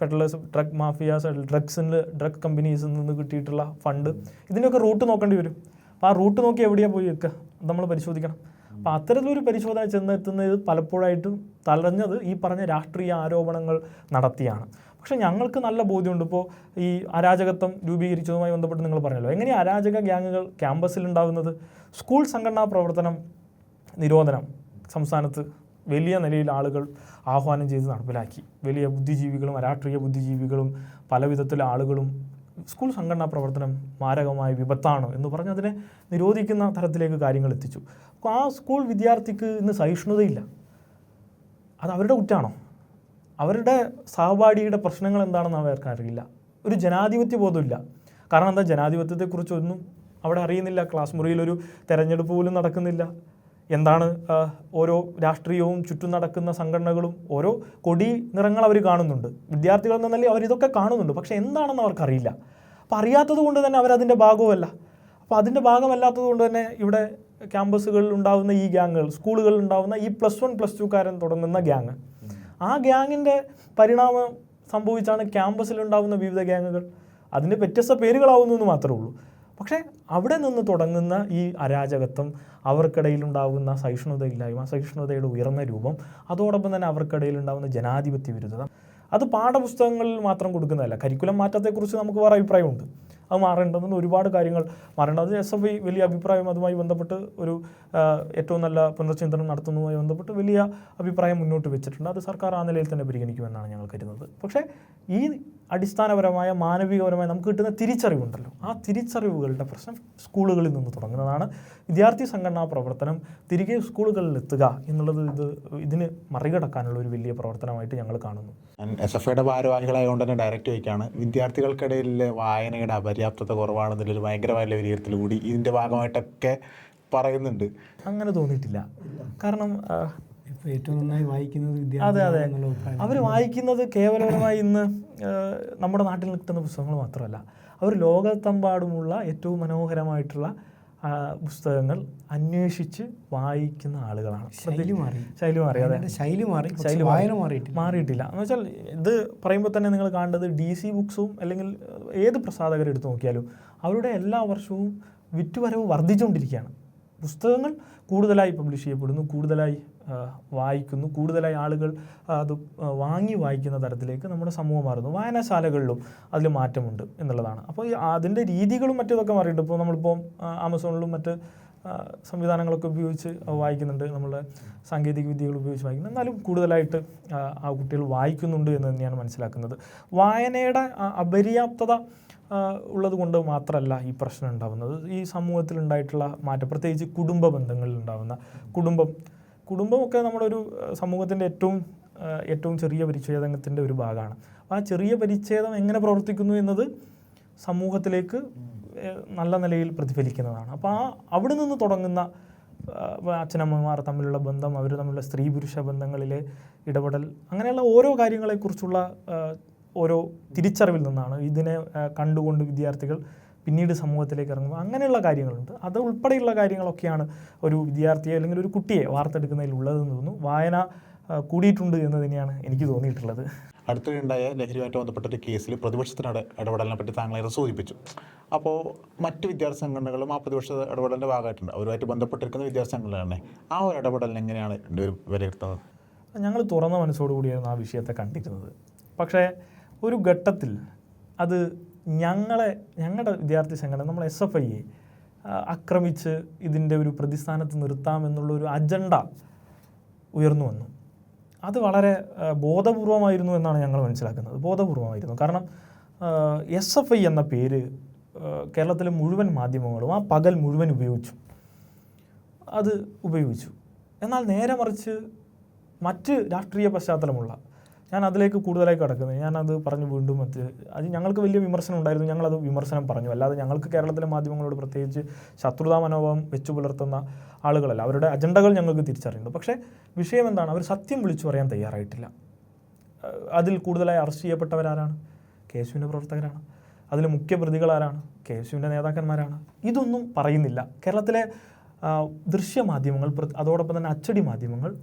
പെഡലേഴ്സ് ഡ്രഗ് മാഫിയാസ് ഡ്രഗ്സിന് ഡ്രഗ് കമ്പനീസിൽ നിന്ന് കിട്ടിയിട്ടുള്ള ഫണ്ട് ഇതിന്റെയൊക്കെ റൂട്ട് നോക്കേണ്ടി വരും. അപ്പോൾ ആ റൂട്ട് നോക്കി എവിടെയാണ് പോയി വെക്കുക നമ്മൾ പരിശോധിക്കണം. അപ്പോൾ അത്തരത്തിലൊരു പരിശോധന ചെന്നെത്തുന്നത് പലപ്പോഴായിട്ടും തലഞ്ഞത് ഈ പറഞ്ഞ രാഷ്ട്രീയ ആരോപണങ്ങൾ നടത്തിയാണ്. പക്ഷേ ഞങ്ങൾക്ക് നല്ല ബോധ്യമുണ്ട്. ഇപ്പോൾ ഈ അരാജകത്വം രൂപീകരിച്ചതുമായി ബന്ധപ്പെട്ട് നിങ്ങൾ പറഞ്ഞല്ലോ. എങ്ങനെയാണ് അരാജക ഗ്യാങ്ങുകൾ ക്യാമ്പസിൽ ഉണ്ടാകുന്നത് സ്കൂൾ സംഘടനാ പ്രവർത്തനം നിരോധനം സംസ്ഥാനത്ത് വലിയ നിലയിൽ ആളുകൾ ആഹ്വാനം ചെയ്ത് നടപ്പിലാക്കി. വലിയ ബുദ്ധിജീവികളും രാഷ്ട്രീയ ബുദ്ധിജീവികളും പല വിധത്തിലെ ആളുകളും സ്കൂൾ സംഘടനാ പ്രവർത്തനം മാരകമായ വിപത്താണ് എന്ന് പറഞ്ഞ് അതിനെ നിരോധിക്കുന്ന തരത്തിലേക്ക് കാര്യങ്ങൾ എത്തിച്ചു. അപ്പോൾ ആ സ്കൂൾ വിദ്യാർത്ഥിക്ക് ഇന്ന് സഹിഷ്ണുതയില്ല. അത് അവരുടെ കുറ്റാണോ? അവരുടെ സഹപാഠിയുടെ പ്രശ്നങ്ങൾ എന്താണെന്ന് അവർക്ക് അറിയില്ല. ഒരു ജനാധിപത്യ ബോധമില്ല കാരണം എന്താ? ജനാധിപത്യത്തെക്കുറിച്ചൊന്നും അവിടെ അറിയുന്നില്ല. ക്ലാസ് മുറിയിൽ ഒരു തെരഞ്ഞെടുപ്പ് പോലും നടക്കുന്നില്ല. എന്താണ് ഓരോ രാഷ്ട്രീയവും ചുറ്റും നടക്കുന്ന സംഘടനകളും ഓരോ കൊടി നിറങ്ങൾ അവർ കാണുന്നുണ്ട്. വിദ്യാർത്ഥികൾ എന്ന നിലയിൽ അവരിതൊക്കെ കാണുന്നുണ്ട്. പക്ഷേ എന്താണെന്ന് അവർക്കറിയില്ല. അപ്പോൾ അറിയാത്തത് കൊണ്ട് തന്നെ അവരതിന്റെ ഭാഗവുമല്ല. അപ്പോൾ അതിന്റെ ഭാഗമല്ലാത്തത് കൊണ്ട് തന്നെ ഇവിടെ ക്യാമ്പസുകളിൽ ഉണ്ടാകുന്ന ഈ ഗ്യാങ്ങുകൾ സ്കൂളുകളിൽ ഉണ്ടാകുന്ന ഈ പ്ലസ് വൺ പ്ലസ് ടുക്കാരൻ തുടങ്ങുന്ന ഗ്യാങ് ആ ഗ്യാങ്ങിന്റെ പരിണാമം സംഭവിച്ചാണ് ക്യാമ്പസിലുണ്ടാകുന്ന വിവിധ ഗ്യാങ്ങുകൾ. അതിന്റെ വ്യത്യസ്ത പേരുകളാവുന്നു എന്ന് മാത്രമേ ഉള്ളൂ. പക്ഷേ അവിടെ നിന്ന് തുടങ്ങുന്ന ഈ അരാജകത്വം അവർക്കിടയിൽ ഉണ്ടാകുന്ന സഹിഷ്ണുതയില്ലായ്മ സഹിഷ്ണുതയുടെ ഉയർന്ന രൂപം അതോടൊപ്പം തന്നെ അവർക്കിടയിൽ ഉണ്ടാകുന്ന ജനാധിപത്യ വിരുദ്ധത. അത് പാഠപുസ്തകങ്ങളിൽ മാത്രം കൊടുക്കുന്നതല്ല. കരിക്കുലം മാറ്റത്തെക്കുറിച്ച് നമുക്ക് വേറെ അഭിപ്രായമുണ്ട്. അത് മാറേണ്ടതെന്ന് ഒരുപാട് കാര്യങ്ങൾ മാറേണ്ടത്. എസ് എഫ് ഐ വലിയ അഭിപ്രായം അതുമായി ബന്ധപ്പെട്ട് ഒരു ഏറ്റവും നല്ല പുനർചിന്തനം നടത്തുന്നതുമായി ബന്ധപ്പെട്ട് വലിയ അഭിപ്രായം മുന്നോട്ട് വെച്ചിട്ടുണ്ട്. അത് സർക്കാർ ആ നിലയിൽ തന്നെ പരിഗണിക്കുമെന്നാണ് ഞങ്ങൾ കരുതുന്നത്. പക്ഷേ ഈ അടിസ്ഥാനപരമായ മാനവികപരമായ നമുക്ക് കിട്ടുന്ന തിരിച്ചറിവുണ്ടല്ലോ. ആ തിരിച്ചറിവുകളുടെ പ്രശ്നം സ്കൂളുകളിൽ നിന്ന് തുടങ്ങുന്നതാണ്. വിദ്യാർത്ഥി സംഘടനാ പ്രവർത്തനം തിരികെ സ്കൂളുകളിൽ എത്തുക എന്നുള്ളത് ഇത് ഇതിന് മറികടക്കാനുള്ള ഒരു വലിയ പ്രവർത്തനമായിട്ട് ഞങ്ങൾ കാണുന്നു. എസ് എഫ് ഐയുടെ ഭാരവാഹികളായതുകൊണ്ട് തന്നെ ഡയറക്റ്റ് ചോദിക്കുകയാണ് വിദ്യാർത്ഥികൾക്കിടയിലെ വായനയുടെ അപര്യാപ്തത കുറവാണെന്നുള്ളൊരു ഭയങ്കരമായ വിലയിരുത്തൽ കൂടി ഇതിന്റെ ഭാഗമായിട്ടൊക്കെ പറയുന്നുണ്ട്. അങ്ങനെ തോന്നിയിട്ടില്ല. കാരണം ഏറ്റവും നന്നായി വായിക്കുന്നത് അതെ അതെ. വിദ്യാർത്ഥികളാണ് അവർ വായിക്കുന്നത് കേവലമായി ഇന്ന് നമ്മുടെ നാട്ടിൽ കിട്ടുന്ന പുസ്തകങ്ങൾ മാത്രമല്ല. അവർ ലോകത്തെമ്പാടുമുള്ള ഏറ്റവും മനോഹരമായിട്ടുള്ള പുസ്തകങ്ങൾ അന്വേഷിച്ച് വായിക്കുന്ന ആളുകളാണ്. ശൈലി മാറി. ശൈലി മാറി അതെ. ശൈലി മാറി ശൈലി വായന മാറിയിട്ടില്ല. മാറിയിട്ടില്ല. എന്ന് വെച്ചാൽ ഇത് പറയുമ്പോൾ തന്നെ നിങ്ങൾ കാണേണ്ടത് ഡി സി ബുക്സും അല്ലെങ്കിൽ ഏത് പ്രസാധകരെ എടുത്ത് നോക്കിയാലും അവരുടെ എല്ലാ വർഷവും വിറ്റുവരവ് വർദ്ധിച്ചുകൊണ്ടിരിക്കുകയാണ്. പുസ്തകങ്ങൾ കൂടുതലായി പബ്ലിഷ് ചെയ്യപ്പെടുന്നു കൂടുതലായി വായിക്കുന്നു. കൂടുതലായി ആളുകൾ അത് വാങ്ങി വായിക്കുന്ന തരത്തിലേക്ക് നമ്മുടെ സമൂഹം മാറുന്നു. വായനശാലകളിലും അതിൽ മാറ്റമുണ്ട് എന്നുള്ളതാണ്. അപ്പോൾ അതിന്റെ രീതികളും മറ്റതൊക്കെ മാറിയിട്ടുണ്ട്. ഇപ്പോൾ നമ്മളിപ്പോൾ ആമസോണിലും മറ്റ് സംവിധാനങ്ങളൊക്കെ ഉപയോഗിച്ച് വായിക്കുന്നുണ്ട്. നമ്മളെ സാങ്കേതിക വിദ്യകൾ ഉപയോഗിച്ച് വായിക്കുന്നു എന്നാലും കൂടുതലായിട്ട് ആ, കുട്ടികൾ വായിക്കുന്നുണ്ട് എന്ന് തന്നെയാണ് മനസ്സിലാക്കുന്നത്. വായനയുടെ അപര്യാപ്തത ഉള്ളത് കൊണ്ട് മാത്രമല്ല ഈ പ്രശ്നം ഉണ്ടാകുന്നത് ഈ സമൂഹത്തിൽ ഉണ്ടായിട്ടുള്ള മാറ്റം പ്രത്യേകിച്ച് കുടുംബ ബന്ധങ്ങളിൽ ഉണ്ടാകുന്ന കുടുംബം കുടുംബമൊക്കെ നമ്മുടെ ഒരു സമൂഹത്തിന്റെ ഏറ്റവും ഏറ്റവും ചെറിയ പരിച്ഛേദത്തിന്റെ ഒരു ഭാഗമാണ്. ആ ചെറിയ പരിച്ഛേദം എങ്ങനെ പ്രവർത്തിക്കുന്നു എന്നത് സമൂഹത്തിലേക്ക് നല്ല നിലയിൽ പ്രതിഫലിക്കുന്നതാണ്. അപ്പോൾ ആ അവിടെ നിന്ന് തുടങ്ങുന്ന അച്ഛനമ്മമാർ തമ്മിലുള്ള ബന്ധം അവർ തമ്മിലുള്ള സ്ത്രീ പുരുഷ ബന്ധങ്ങളിലെ ഇടപെടൽ അങ്ങനെയുള്ള ഓരോ കാര്യങ്ങളെക്കുറിച്ചുള്ള ഓരോ തിരിച്ചറിവിൽ നിന്നാണ് ഇതിനെ കണ്ടുകൊണ്ട് വിദ്യാർത്ഥികൾ പിന്നീട് സമൂഹത്തിലേക്ക് ഇറങ്ങുമ്പോൾ അങ്ങനെയുള്ള കാര്യങ്ങളുണ്ട്. അത് ഉൾപ്പെടെയുള്ള കാര്യങ്ങളൊക്കെയാണ് ഒരു വിദ്യാർത്ഥിയെ അല്ലെങ്കിൽ ഒരു കുട്ടിയെ വാർത്തെടുക്കുന്നതിൽ ഉള്ളതെന്ന് തോന്നുന്നു. വായന കൂടിയിട്ടുണ്ട് എന്ന് തന്നെയാണ് എനിക്ക് തോന്നിയിട്ടുള്ളത്. അടുത്തിടെയുണ്ടായ ലഹരിയുമായിട്ട് ബന്ധപ്പെട്ട ഒരു കേസിൽ പ്രതിപക്ഷത്തിനോട് ഇടപെടലിനെ പറ്റി താങ്കളെ സൂചിപ്പിച്ചു. അപ്പോൾ മറ്റ് വിദ്യാർത്ഥി സംഘടനകളും ആ പ്രതിപക്ഷ ഇടപെടലിന്റെ ഭാഗമായിട്ടുണ്ട്. അവരുമായിട്ട് ബന്ധപ്പെട്ടിരിക്കുന്ന വിദ്യാർത്ഥി സംഘടനകളാണ്. ആ ഒരു ഇടപെടലിന് എങ്ങനെയാണ് വിലയിരുത്തുന്നത്? ഞങ്ങൾ തുറന്ന മനസ്സോടുകൂടിയായിരുന്നു ആ വിഷയത്തെ കണ്ടിരുന്നത്. പക്ഷേ ഒരു ഘട്ടത്തിൽ അത് ഞങ്ങളെ ഞങ്ങളുടെ വിദ്യാർത്ഥി സംഘടന നമ്മൾ എസ് എഫ് ഐയെ ആക്രമിച്ച് ഇതിന്റെ ഒരു പ്രതിസ്ഥാനത്ത് നിർത്താമെന്നുള്ള ഒരു അജണ്ട ഉയർന്നു വന്നു. അത് വളരെ ബോധപൂർവമായിരുന്നു എന്നാണ് ഞങ്ങൾ മനസ്സിലാക്കുന്നത്. ബോധപൂർവമായിരുന്നു. കാരണം എസ് എഫ് ഐ എന്ന പേര് കേരളത്തിലെ മുഴുവൻ മാധ്യമങ്ങളും ആ പകൽ മുഴുവൻ ഉപയോഗിച്ചു. അത് ഉപയോഗിച്ചു. എന്നാൽ നേരെ മറിച്ച് മറ്റ് രാഷ്ട്രീയ പശ്ചാത്തലമുള്ള ഞാൻ അതിലേക്ക് കൂടുതലായി കടക്കുന്നത്. ഞാനത് പറഞ്ഞു വീണ്ടും മറ്റ് അത് ഞങ്ങൾക്ക് വലിയ വിമർശനം ഉണ്ടായിരുന്നു. ഞങ്ങളത് വിമർശനം പറഞ്ഞു. അല്ലാതെ ഞങ്ങൾക്ക് കേരളത്തിലെ മാധ്യമങ്ങളോട് പ്രത്യേകിച്ച് ശത്രുതാ മനോഭാവം വെച്ചു പുലർത്തുന്ന ആളുകളല്ല. അവരുടെ അജണ്ടകൾ ഞങ്ങൾക്ക് തിരിച്ചറിയുന്നു. പക്ഷേ വിഷയം എന്താണ്? അവർ സത്യം വിളിച്ചു പറയാൻ തയ്യാറായിട്ടില്ല. അതിൽ കൂടുതലായി അറസ്റ്റ് ചെയ്യപ്പെട്ടവരാരാണ്? കെ എസ് പ്രവർത്തകരാണ്. അതിൽ മുഖ്യ പ്രതികളാരാണ് കെ എസ് യുവിന്റെ നേതാക്കന്മാരാണ്. ഇതൊന്നും പറയുന്നില്ല. കേരളത്തിലെ ദൃശ്യ മാധ്യമങ്ങൾ അതോടൊപ്പം തന്നെ അച്ചടി മാധ്യമങ്ങൾ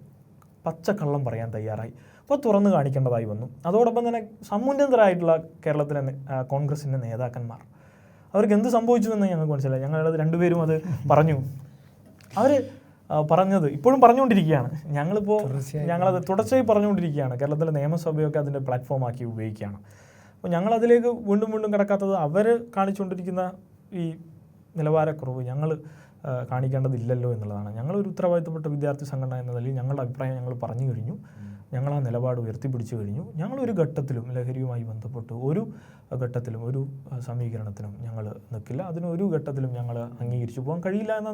പച്ചക്കള്ളം പറയാൻ തയ്യാറായി. അപ്പോൾ തുറന്നു കാണിക്കേണ്ടതായി വന്നു. അതോടൊപ്പം തന്നെ സമുന്നതരായിട്ടുള്ള കേരളത്തിലെ കോൺഗ്രസിന്റെ നേതാക്കന്മാർ. അവർക്ക് എന്ത് സംഭവിച്ചു എന്ന് ഞങ്ങൾക്ക് മനസ്സിലായി. ഞങ്ങളത് രണ്ടുപേരും അത് പറഞ്ഞു. അവർ പറഞ്ഞത് ഇപ്പോഴും പറഞ്ഞുകൊണ്ടിരിക്കുകയാണ്. ഞങ്ങളിപ്പോൾ ഞങ്ങളത് തുടർച്ചയായി പറഞ്ഞുകൊണ്ടിരിക്കുകയാണ്. കേരളത്തിലെ നിയമസഭയൊക്കെ അതിന്റെ പ്ലാറ്റ്ഫോമാക്കി ഉപയോഗിക്കുകയാണ്. അപ്പോൾ ഞങ്ങളതിലേക്ക് വീണ്ടും വീണ്ടും കിടക്കാത്തത് അവർ കാണിച്ചുകൊണ്ടിരിക്കുന്ന ഈ നിലവാരക്കുറവ് ഞങ്ങൾ കാണിക്കേണ്ടതില്ലല്ലോ എന്നുള്ളതാണ്. ഞങ്ങളൊരു ഉത്തരവാദിത്തപ്പെട്ട വിദ്യാർത്ഥി സംഘടന എന്ന നിലയിൽ ഞങ്ങളുടെ അഭിപ്രായം ഞങ്ങൾ പറഞ്ഞു കഴിഞ്ഞു. ഞങ്ങൾ ആ നിലപാട് ഉയർത്തിപ്പിടിച്ചു കഴിഞ്ഞു. ഞങ്ങളൊരു ഘട്ടത്തിലും ലഹരിയുമായി ബന്ധപ്പെട്ട് ഒരു ഘട്ടത്തിലും ഒരു സമീകരണത്തിനും ഞങ്ങൾ നിൽക്കില്ല. അതിന് ഒരു ഘട്ടത്തിലും ഞങ്ങൾ അംഗീകരിച്ചു പോകാൻ കഴിയില്ല എന്ന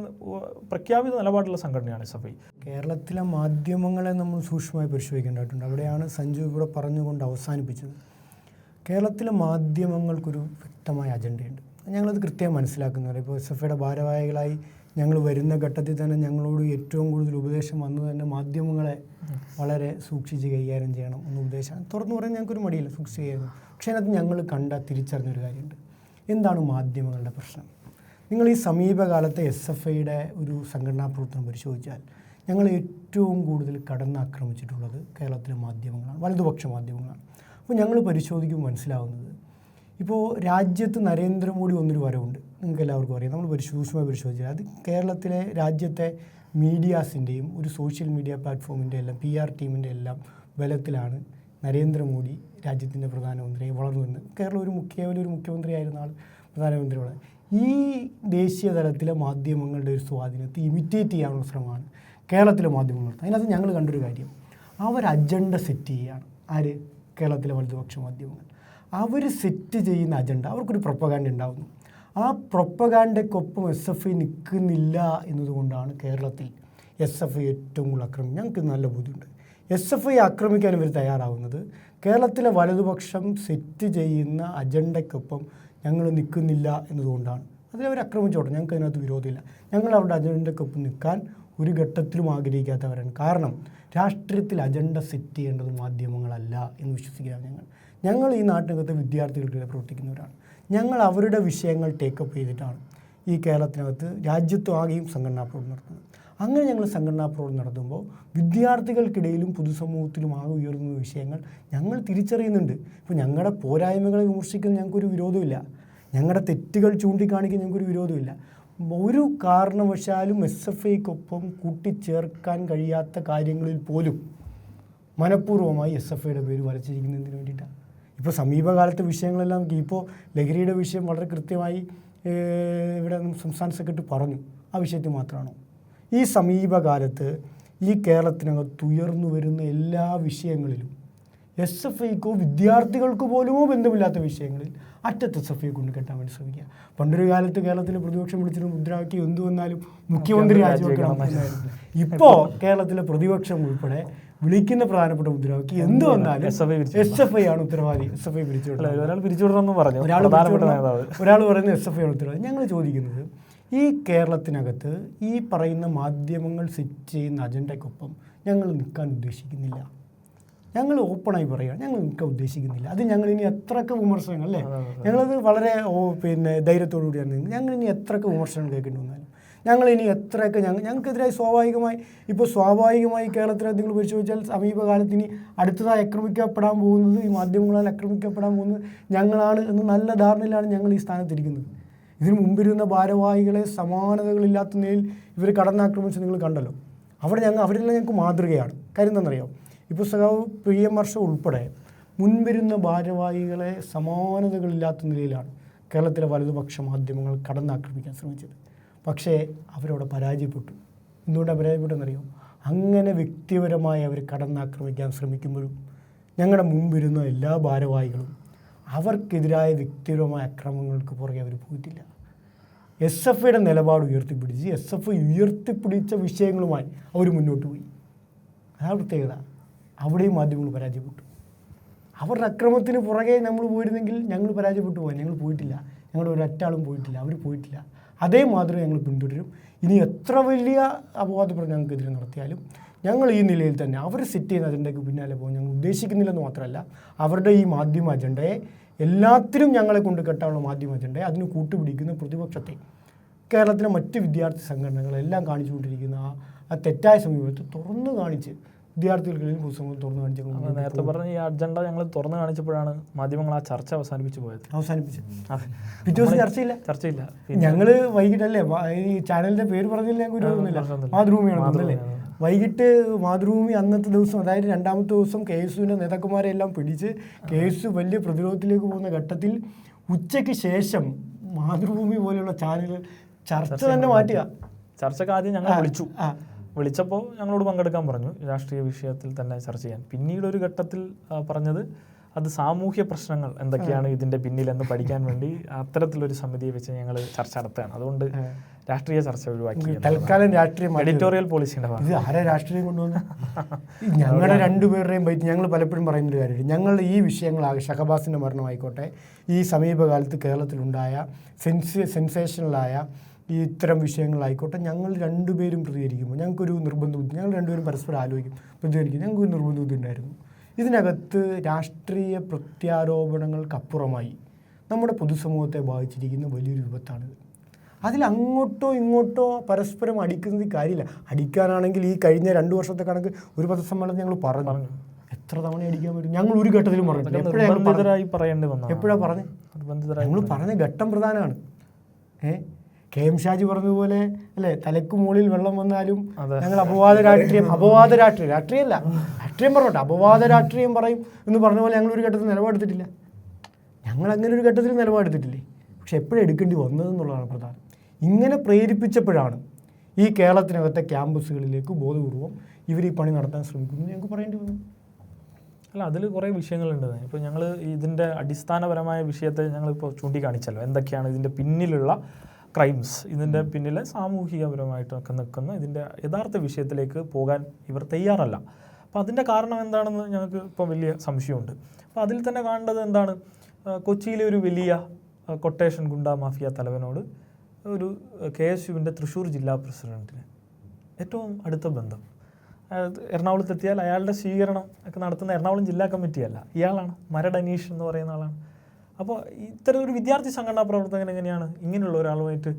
പ്രഖ്യാപിത നിലപാടുള്ള സംഘടനയാണ് ഐ കേരളത്തിലെ മാധ്യമങ്ങളെ നമ്മൾ സൂക്ഷ്മമായി പരിശോധിക്കേണ്ടതായിട്ടുണ്ട്. അവിടെയാണ് സഞ്ജു ഇവിടെ പറഞ്ഞുകൊണ്ട് അവസാനിപ്പിച്ചത്. കേരളത്തിലെ മാധ്യമങ്ങൾക്കൊരു വ്യക്തമായ അജണ്ടയുണ്ട്. ഞങ്ങളത് കൃത്യം മനസ്സിലാക്കുന്നുണ്ട്. ഇപ്പോൾ എസ് എഫ് ഐയുടെ ഭാരവാഹികളായി ഞങ്ങൾ വരുന്ന ഘട്ടത്തിൽ തന്നെ ഞങ്ങളോട് ഏറ്റവും കൂടുതൽ ഉപദേശം വന്നു തന്നെ മാധ്യമങ്ങളെ വളരെ സൂക്ഷിച്ച് കൈകാര്യം ചെയ്യണം എന്ന ഉപദേശമാണ് തുറന്നു പറയാൻ ഞങ്ങൾക്കൊരു മടിയില്ല സൂക്ഷിച്ച് കൈകാര്യം പക്ഷേ അതിനകത്ത് ഞങ്ങൾ കണ്ട തിരിച്ചറിഞ്ഞൊരു കാര്യമുണ്ട്. എന്താണ് മാധ്യമങ്ങളുടെ പ്രശ്നം? നിങ്ങൾ ഈ സമീപകാലത്തെ എസ് എഫ് ഐയുടെ ഒരു സംഘടനാ പ്രവർത്തനം പരിശോധിച്ചാൽ ഞങ്ങൾ ഏറ്റവും കൂടുതൽ കടന്നാക്രമിച്ചിട്ടുള്ളത് കേരളത്തിലെ മാധ്യമങ്ങളാണ് വലതുപക്ഷ മാധ്യമങ്ങളാണ്. അപ്പോൾ ഞങ്ങൾ പരിശോധിക്കുമ്പോൾ മനസ്സിലാവുന്നത് ഇപ്പോൾ രാജ്യത്ത് നരേന്ദ്രമോദി വന്നൊരു വരവുണ്ട്. നിങ്ങൾക്ക് എല്ലാവർക്കും അറിയാം. നമ്മൾ സൂക്ഷ്മമായി പരിശോധിച്ചാൽ അത് കേരളത്തിലെ രാജ്യത്തെ മീഡിയാസിന്റെയും ഒരു സോഷ്യൽ മീഡിയ പ്ലാറ്റ്ഫോമിന്റെ എല്ലാം പി ആർ ടീമിന്റെ എല്ലാം ബലത്തിലാണ് നരേന്ദ്രമോദി രാജ്യത്തിന്റെ പ്രധാനമന്ത്രിയായി വളർന്നു വരുന്നത് കേരളം ഒരു മുഖ്യ ഒരു മുഖ്യമന്ത്രി മുഖ്യമന്ത്രിയായിരുന്ന ആൾ പ്രധാനമന്ത്രി വളരെ. ഈ ദേശീയ തലത്തിലെ മാധ്യമങ്ങളുടെ ഒരു സ്വാധീനത്തെ ഇമിറ്റേറ്റ് ചെയ്യാനുള്ള ശ്രമമാണ് കേരളത്തിലെ മാധ്യമങ്ങൾ. അതിനകത്ത് ഞങ്ങൾ കണ്ടൊരു കാര്യം. അവർ അജണ്ട സെറ്റ് ചെയ്യുകയാണ്. ആര്? കേരളത്തിലെ വലതുപക്ഷ മാധ്യമങ്ങൾ. അവർ സെറ്റ് ചെയ്യുന്ന അജണ്ട അവർക്കൊരു പ്രൊപ്പഗാൻഡ ഉണ്ടാകുന്നു ആ പ്രൊപ്പഗാൻഡയ്ക്കൊപ്പം എസ് എഫ് ഐ നിൽക്കുന്നില്ല എന്നതുകൊണ്ടാണ് കേരളത്തിൽ എസ് എഫ് ഐ ഏറ്റവും കൂടുതൽ ആക്രമിക്കും ഞങ്ങൾക്ക് നല്ല ബുദ്ധിമുട്ട് എസ് എഫ് ഐ ആക്രമിക്കാൻ ഇവർ തയ്യാറാവുന്നത് കേരളത്തിലെ വലതുപക്ഷം സെറ്റ് ചെയ്യുന്ന അജണ്ടയ്ക്കൊപ്പം ഞങ്ങൾ നിൽക്കുന്നില്ല എന്നതുകൊണ്ടാണ്. അതിൽ അവർ ആക്രമിച്ചോട്ടെ ഞങ്ങൾക്ക് അതിനകത്ത് വിരോധമില്ല. ഞങ്ങൾ അവരുടെ അജണ്ടയ്ക്കൊപ്പം നിൽക്കാൻ ഒരു ഘട്ടത്തിലും ആഗ്രഹിക്കാത്തവരാണ്. കാരണം രാഷ്ട്രീയത്തിൽ അജണ്ട സെറ്റ് ചെയ്യേണ്ടത് മാധ്യമങ്ങളല്ല എന്ന് വിശ്വസിക്കുകയാണ് ഞങ്ങൾ. ഞങ്ങൾ ഈ നാട്ടിനകത്ത് വിദ്യാർത്ഥികളുടെ പ്രവർത്തിക്കുന്നവരാണ്. ഞങ്ങൾ അവരുടെ വിഷയങ്ങൾ ടേക്കപ്പ് ചെയ്തിട്ടാണ് ഈ കേരളത്തിനകത്ത് രാജ്യത്താകെയും സംഘടനാ പ്രവർത്തനം നടത്തുന്നത്. അങ്ങനെ ഞങ്ങൾ സംഘടനാ പ്രവർത്തനം നടത്തുമ്പോൾ വിദ്യാർത്ഥികൾക്കിടയിലും പൊതുസമൂഹത്തിലും ആകെ ഉയർന്ന വിഷയങ്ങൾ ഞങ്ങൾ തിരിച്ചറിയുന്നുണ്ട്. ഇപ്പോൾ ഞങ്ങളുടെ പോരായ്മകളെ വിമർശിക്കുന്ന ഞങ്ങൾക്കൊരു വിരോധമില്ല. ഞങ്ങളുടെ തെറ്റുകൾ ചൂണ്ടിക്കാണിക്കാൻ ഞങ്ങൾക്കൊരു വിരോധമില്ല. ഒരു കാരണവശാലും എസ് എഫ് ഐക്കൊപ്പം കൂട്ടിച്ചേർക്കാൻ കഴിയാത്ത കാര്യങ്ങളിൽ പോലും മനഃപൂർവമായി എസ് എഫ് ഐയുടെ പേര് വരച്ചിരിക്കുന്നതിന് വേണ്ടിയിട്ടാണ്. ഇപ്പോൾ സമീപകാലത്തെ വിഷയങ്ങളെല്ലാം ഇപ്പോൾ ലഹരിയുടെ വിഷയം വളരെ കൃത്യമായി ഇവിടെ സംസ്ഥാന സെക്രട്ടറി പറഞ്ഞു. ആ വിഷയത്തിൽ മാത്രമാണോ? ഈ സമീപകാലത്ത് ഈ കേരളത്തിനകത്ത് ഉയർന്നു വരുന്ന എല്ലാ വിഷയങ്ങളിലും എസ് എഫ് ഐക്കോ വിദ്യാർത്ഥികൾക്ക് പോലുമോ ബന്ധമില്ലാത്ത വിഷയങ്ങളിൽ അറ്റത്ത് എസ് എഫ് ഐ കൊണ്ട് കെട്ടാൻ വേണ്ടി ശ്രമിക്കുക. പണ്ടൊരു കാലത്ത് കേരളത്തിലെ പ്രതിപക്ഷം വിളിച്ചിട്ട് മുദ്രാവാക്യം എന്തു വന്നാലും മുഖ്യമന്ത്രി രാജിവെക്കണം ഇപ്പോൾ കേരളത്തിലെ പ്രതിപക്ഷം ഉൾപ്പെടെ വിളിക്കുന്ന പ്രധാനപ്പെട്ട മുദ്രാവാക്യം എന്ത് വന്നാലും എസ് എഫ് ഐ ആണ് ഉത്തരവാദി എസ് എഫ് ഐ പിരിച്ചു അല്ല ഒരാൾ പിരിച്ചുവിടണമെന്ന് പറഞ്ഞു. ഒരാൾ ഒരാൾ പറയുന്നത് എസ് എഫ് ഐ ആണ് ഉത്തരവാദി. ഞങ്ങൾ ചോദിക്കുന്നത് ഈ കേരളത്തിനകത്ത് ഈ പറയുന്ന മാധ്യമങ്ങൾ സെറ്റ് ചെയ്യുന്ന അജണ്ടയ്ക്കൊപ്പം ഞങ്ങൾ നിൽക്കാൻ ഉദ്ദേശിക്കുന്നില്ല. ഞങ്ങൾ ഓപ്പണായി പറയുക ഞങ്ങൾ നിൽക്കാൻ ഉദ്ദേശിക്കുന്നില്ല. അത് ഞങ്ങൾ ഇനി എത്രയൊക്കെ വിമർശനങ്ങൾ അല്ലേ? ഞങ്ങളത് വളരെ പിന്നെ ധൈര്യത്തോടു കൂടിയാണ് ഞങ്ങൾ ഇനി എത്രയൊക്കെ വിമർശനം കേൾക്കേണ്ടി വന്നാലും ഞങ്ങൾ ഇനി എത്രയൊക്കെ ഞങ്ങൾ ഞങ്ങൾക്കെതിരായി സ്വാഭാവികമായി ഇപ്പോൾ സ്വാഭാവികമായി കേരളത്തിലെ നിങ്ങൾ പരിശോധിച്ചാൽ സമീപകാലത്ത് ഇനി അടുത്തതായി ആക്രമിക്കപ്പെടാൻ പോകുന്നത് ഈ മാധ്യമങ്ങളാൽ ആക്രമിക്കപ്പെടാൻ പോകുന്നത് ഞങ്ങളാണ് എന്ന് നല്ല ധാരണയിലാണ് ഞങ്ങൾ ഈ സ്ഥാനത്തിരിക്കുന്നത്. ഇതിനു മുമ്പിരുന്ന ഭാരവാഹികളെ സമാനതകളില്ലാത്ത നിലയിൽ ഇവർ കടന്നാക്രമിച്ച് നിങ്ങൾ കണ്ടല്ലോ. അവിടെ ഞങ്ങൾ അവരെല്ലാം ഞങ്ങൾക്ക് മാതൃകയാണ്. കാര്യം എന്താണെന്നറിയാം? ഇപ്പോൾ സഖാവ് പി എം വർഷം ഉൾപ്പെടെ മുൻവരുന്ന ഭാരവാഹികളെ സമാനതകളില്ലാത്ത നിലയിലാണ് കേരളത്തിലെ വലതുപക്ഷ മാധ്യമങ്ങൾ കടന്നാക്രമിക്കാൻ ശ്രമിച്ചത്. പക്ഷേ അവരവിടെ പരാജയപ്പെട്ടു. എന്തുകൊണ്ടാണ് പരാജയപ്പെട്ടെന്നറിയോ? അങ്ങനെ വ്യക്തിപരമായി അവർ കടന്നാക്രമിക്കാൻ ശ്രമിക്കുമ്പോഴും ഞങ്ങളുടെ മുമ്പിരുന്ന എല്ലാ ഭാരവാഹികളും അവർക്കെതിരായ വ്യക്തിപരമായ അക്രമങ്ങൾക്ക് പുറകെ അവർ പോയിട്ടില്ല. എസ് എഫ് ഐയുടെ നിലപാട് ഉയർത്തിപ്പിടിച്ച് എസ് എഫ് ഐ ഉയർത്തിപ്പിടിച്ച വിഷയങ്ങളുമായി അവർ മുന്നോട്ട് പോയി. അതാ പ്രത്യേകത. അവിടെയും മാധ്യമങ്ങൾ പരാജയപ്പെട്ടു. അവരുടെ അക്രമത്തിന് പുറകെ നമ്മൾ പോയിരുന്നെങ്കിൽ ഞങ്ങൾ പരാജയപ്പെട്ടു പോകാൻ ഞങ്ങൾ പോയിട്ടില്ല. ഞങ്ങളുടെ ഒരൊറ്റാളും പോയിട്ടില്ല. അവർ പോയിട്ടില്ല. അതേ മാതൃക ഞങ്ങൾ പിന്തുടരും. ഇനി എത്ര വലിയ അപവാദപ്രചരണം ഞങ്ങൾക്കെതിരെ നടത്തിയാലും ഞങ്ങൾ ഈ നിലയിൽ തന്നെ അവർ സെറ്റ് ചെയ്യുന്ന അജണ്ടയ്ക്ക് പിന്നാലെ പോകാൻ ഞങ്ങൾ ഉദ്ദേശിക്കുന്നില്ലെന്ന് മാത്രമല്ല അവരുടെ ഈ മാധ്യമ അജണ്ടയെ എല്ലാത്തിനും ഞങ്ങളെ കൊണ്ട് കെട്ടാനുള്ള മാധ്യമ അജണ്ടയെ അതിന് കൂട്ടുപിടിക്കുന്ന പ്രതിപക്ഷത്തെ കേരളത്തിലെ മറ്റ് വിദ്യാർത്ഥി സംഘടനകളെല്ലാം കാണിച്ചുകൊണ്ടിരിക്കുന്ന ആ ആ തെറ്റായ സമീപത്തെ തുറന്നു കാണിച്ച് വിദ്യാർത്ഥികൾക്കിടയിൽ പുസ്തകങ്ങൾ തുറന്നു കാണിച്ചു നേരത്തെ പറഞ്ഞ ഈ അജണ്ട ഞങ്ങൾ തുറന്നു കാണിച്ചപ്പോഴാണ് മാധ്യമങ്ങൾ ആ ചർച്ച അവസാനിപ്പിച്ചു പോയത്. അവസാനിപ്പിച്ചു പിറ്റേ ദിവസം ചർച്ചയില്ല. ചർച്ചയില്ല. ഞങ്ങൾ വൈകിട്ടല്ലേ? ഈ ചാനലിന്റെ പേര് പറഞ്ഞില്ല ഞങ്ങൾക്ക്. മാതൃഭൂമിയാണെന്നല്ലേ മാതൃഭൂമിയാണ്. വൈകിട്ട് മാതൃഭൂമി അന്നത്തെ ദിവസം അതായത് രണ്ടാമത്തെ ദിവസം കെ എസ് യുവിന്റെ നേതാക്കന്മാരെ എല്ലാം പിടിച്ച് കെ എസ് യു വലിയ പ്രതിരോധത്തിലേക്ക് പോകുന്ന ഘട്ടത്തിൽ ഉച്ചയ്ക്ക് ശേഷം മാതൃഭൂമി പോലെയുള്ള ചാനലുകൾ ചർച്ച തന്നെ മാറ്റുക. ചർച്ചക്ക് ആദ്യം ഞങ്ങൾ വിളിച്ചു. വിളിച്ചപ്പോൾ ഞങ്ങളോട് പങ്കെടുക്കാൻ പറഞ്ഞു. രാഷ്ട്രീയ വിഷയത്തിൽ തന്നെ ചർച്ച ചെയ്യാൻ. പിന്നീട് ഒരു ഘട്ടത്തിൽ പറഞ്ഞത് അത് സാമൂഹ്യ പ്രശ്നങ്ങൾ എന്തൊക്കെയാണ് ഇതിന്റെ പിന്നിലെന്ന് പഠിക്കാൻ വേണ്ടി അത്തരത്തിലൊരു സമിതിയെ വെച്ച് ഞങ്ങൾ ചർച്ച നടത്തുകയാണ്. അതുകൊണ്ട് രാഷ്ട്രീയ ചർച്ച ഒഴിവാക്കി തൽക്കാലം രാഷ്ട്രീയം എഡിറ്റോറിയൽ പോളിസി ഇത് ആരെ രാഷ്ട്രീയം കൊണ്ടുവന്ന്? ഞങ്ങളുടെ രണ്ടുപേരുടെയും പറ്റി ഞങ്ങൾ പലപ്പോഴും പറയുന്നൊരു കാര്യമില്ല ഞങ്ങൾ ഈ വിഷയങ്ങളാകെ ഷഹബാസിന്റെ മരണമായിക്കോട്ടെ ഈ സമീപകാലത്ത് കേരളത്തിലുണ്ടായ സെൻസ് സെൻസേഷണലായ ഈ ഇത്തരം വിഷയങ്ങളായിക്കോട്ടെ ഞങ്ങൾ രണ്ടുപേരും പ്രതികരിക്കുമ്പോൾ ഞങ്ങൾക്കൊരു നിർബന്ധ ബുദ്ധി ഞങ്ങൾ രണ്ടുപേരും പരസ്പരം ആലോചിക്കും പ്രതികരിക്കും ഞങ്ങൾക്കൊരു നിർബന്ധ ബുദ്ധി ഉണ്ടായിരുന്നു ഇതിനകത്ത് രാഷ്ട്രീയ പ്രത്യാരോപണങ്ങൾക്കപ്പുറമായി നമ്മുടെ പൊതുസമൂഹത്തെ ബാധിച്ചിരിക്കുന്ന വലിയൊരു വിപത്താണിത്. അതിൽ അങ്ങോട്ടോ ഇങ്ങോട്ടോ പരസ്പരം അടിക്കുന്നത് കാര്യമില്ല. അടിക്കാനാണെങ്കിൽ ഈ കഴിഞ്ഞ രണ്ട് വർഷത്തെ കണക്ക് ഒരു പത്രസമ്മേളനം ഞങ്ങൾ പറഞ്ഞു. എത്ര തവണ അടിക്കാൻ പറ്റും? ഞങ്ങൾ ഒരു ഘട്ടത്തിലും പറഞ്ഞു എപ്പോഴാണ് പറഞ്ഞത്? നിർബന്ധിതരായി പറയേണ്ടി വന്നു എപ്പോഴാ പറഞ്ഞത്? ഞങ്ങൾ പറഞ്ഞ ഘട്ടം പ്രധാനമാണ്. ഏ? കെ എം ഷാജി പറഞ്ഞതുപോലെ അല്ലെ? തലക്ക് മുകളിൽ വെള്ളം വന്നാലും. ഞങ്ങൾ അപവാദ രാഷ്ട്രീയം അപവാദ രാഷ്ട്രീയം രാഷ്ട്രീയമല്ല. രാഷ്ട്രീയം പറഞ്ഞോട്ടെ. അപവാദ രാഷ്ട്രീയം പറയും എന്ന് പറഞ്ഞ പോലെ ഞങ്ങൾ ഒരു ഘട്ടത്തിൽ നിലപാടെടുത്തിട്ടില്ല. ഞങ്ങൾ അങ്ങനെ ഒരു ഘട്ടത്തിൽ നിലപാടെടുത്തിട്ടില്ലേ? പക്ഷെ എപ്പോഴും എടുക്കേണ്ടി വന്നതെന്നുള്ളതാണ് പ്രധാനം. ഇങ്ങനെ പ്രേരിപ്പിച്ചപ്പോഴാണ് ഈ കേരളത്തിനകത്തെ ക്യാമ്പസുകളിലേക്ക് ബോധപൂർവം ഇവർ ഈ പണി നടത്താൻ ശ്രമിക്കുന്നു ഞങ്ങൾക്ക് പറയേണ്ടി വന്നു. അല്ല അതിൽ കുറേ വിഷയങ്ങളുണ്ട്. ഇപ്പോൾ ഞങ്ങൾ ഇതിന്റെ അടിസ്ഥാനപരമായ വിഷയത്തെ ഞങ്ങളിപ്പോൾ ചൂണ്ടിക്കാണിച്ചല്ലോ. എന്തൊക്കെയാണ് ഇതിന്റെ പിന്നിലുള്ള ക്രൈംസ് ഇതിന്റെ പിന്നിലെ സാമൂഹികപരമായിട്ടൊക്കെ നിൽക്കുന്ന ഇതിന്റെ യഥാർത്ഥ വിഷയത്തിലേക്ക് പോകാൻ ഇവർ തയ്യാറല്ല. അപ്പോൾ അതിന്റെ കാരണം എന്താണെന്ന് ഞങ്ങൾക്ക് ഇപ്പോൾ വലിയ സംശയമുണ്ട്. അപ്പോൾ അതിൽ തന്നെ കാണേണ്ടത് എന്താണ്? കൊച്ചിയിലെ ഒരു വലിയ കൊട്ടേഷൻ ഗുണ്ട മാഫിയ തലവനോട് ഒരു കെ എസ് യുവിന്റെ തൃശ്ശൂർ ജില്ലാ പ്രസിഡന്റിന് ഏറ്റവും അടുത്ത ബന്ധം. എറണാകുളത്ത് എറണാകുളത്തെത്തിയാൽ അയാളുടെ സ്വീകരണം ഒക്കെ നടത്തുന്ന എറണാകുളം ജില്ലാ കമ്മിറ്റിയല്ല ഇയാളാണ് മരടനീഷ് എന്ന് പറയുന്ന ആളാണ്. അപ്പോൾ ഇത്തരം ഒരു വിദ്യാർത്ഥി സംഘടനാ പ്രവർത്തകൻ എങ്ങനെയാണ്? ഇങ്ങനെയുള്ള ഒരാളുമായിട്ട്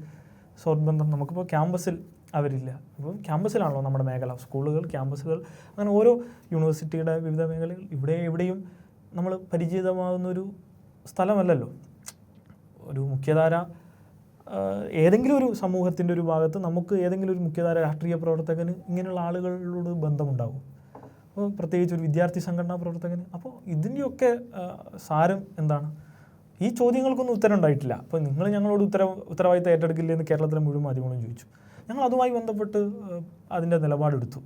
സ്വർബന്ധം നമുക്കിപ്പോൾ ക്യാമ്പസിൽ അവരില്ല. അപ്പോൾ ക്യാമ്പസിലാണല്ലോ നമ്മുടെ മേഖല. സ്കൂളുകൾ ക്യാമ്പസുകൾ അങ്ങനെ ഓരോ യൂണിവേഴ്സിറ്റിയുടെ വിവിധ മേഖലകൾ ഇവിടെ എവിടെയും നമ്മൾ പരിചിതമാകുന്ന ഒരു സ്ഥലമല്ലല്ലോ. ഒരു മുഖ്യധാര ഏതെങ്കിലും ഒരു സമൂഹത്തിന്റെ ഒരു ഭാഗത്ത് നമുക്ക് ഏതെങ്കിലും ഒരു മുഖ്യധാര രാഷ്ട്രീയ പ്രവർത്തകന് ഇങ്ങനെയുള്ള ആളുകളോട് ബന്ധമുണ്ടാകും അപ്പോൾ പ്രത്യേകിച്ച് ഒരു വിദ്യാർത്ഥി സംഘടനാ പ്രവർത്തകന്. അപ്പോൾ ഇതിന്റെയൊക്കെ സാരം എന്താണ്? ഈ ചോദ്യങ്ങൾക്കൊന്നും ഉത്തരം ഉണ്ടായിട്ടില്ല. അപ്പോൾ നിങ്ങൾ ഞങ്ങളോട് ഉത്തര ഉത്തരവാദിത്തം ഏറ്റെടുക്കില്ല എന്ന് കേരളത്തിലെ മുഴുവൻ മാധ്യമങ്ങളും ചോദിച്ചു. ഞങ്ങൾ അതുമായി ബന്ധപ്പെട്ട് അതിന്റെ നിലപാടെടുത്തു.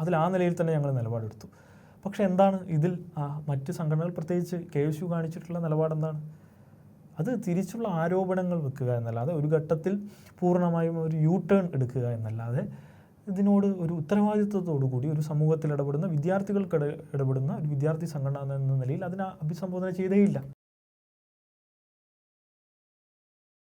അതിൽ ആ നിലയിൽ തന്നെ ഞങ്ങൾ നിലപാടെടുത്തു. പക്ഷേ എന്താണ് ഇതിൽ മറ്റ് സംഘടനകൾ പ്രത്യേകിച്ച് കെ എസ് യു കാണിച്ചിട്ടുള്ള നിലപാടെന്താണ്? അത് തിരിച്ചുള്ള ആരോപണങ്ങൾ വെക്കുക എന്നല്ലാതെ ഒരു ഘട്ടത്തിൽ പൂർണമായും ഒരു യൂ ടേൺ എടുക്കുക എന്നല്ലാതെ ഇതിനോട് ഒരു ഉത്തരവാദിത്വത്തോടു കൂടി ഒരു സമൂഹത്തിൽ ഇടപെടുന്ന വിദ്യാർത്ഥികൾക്ക് ഇട- ഇടപെടുന്ന ഒരു വിദ്യാർത്ഥി സംഘടന എന്ന നിലയിൽ അതിനെ അഭിസംബോധന ചെയ്തേയില്ല.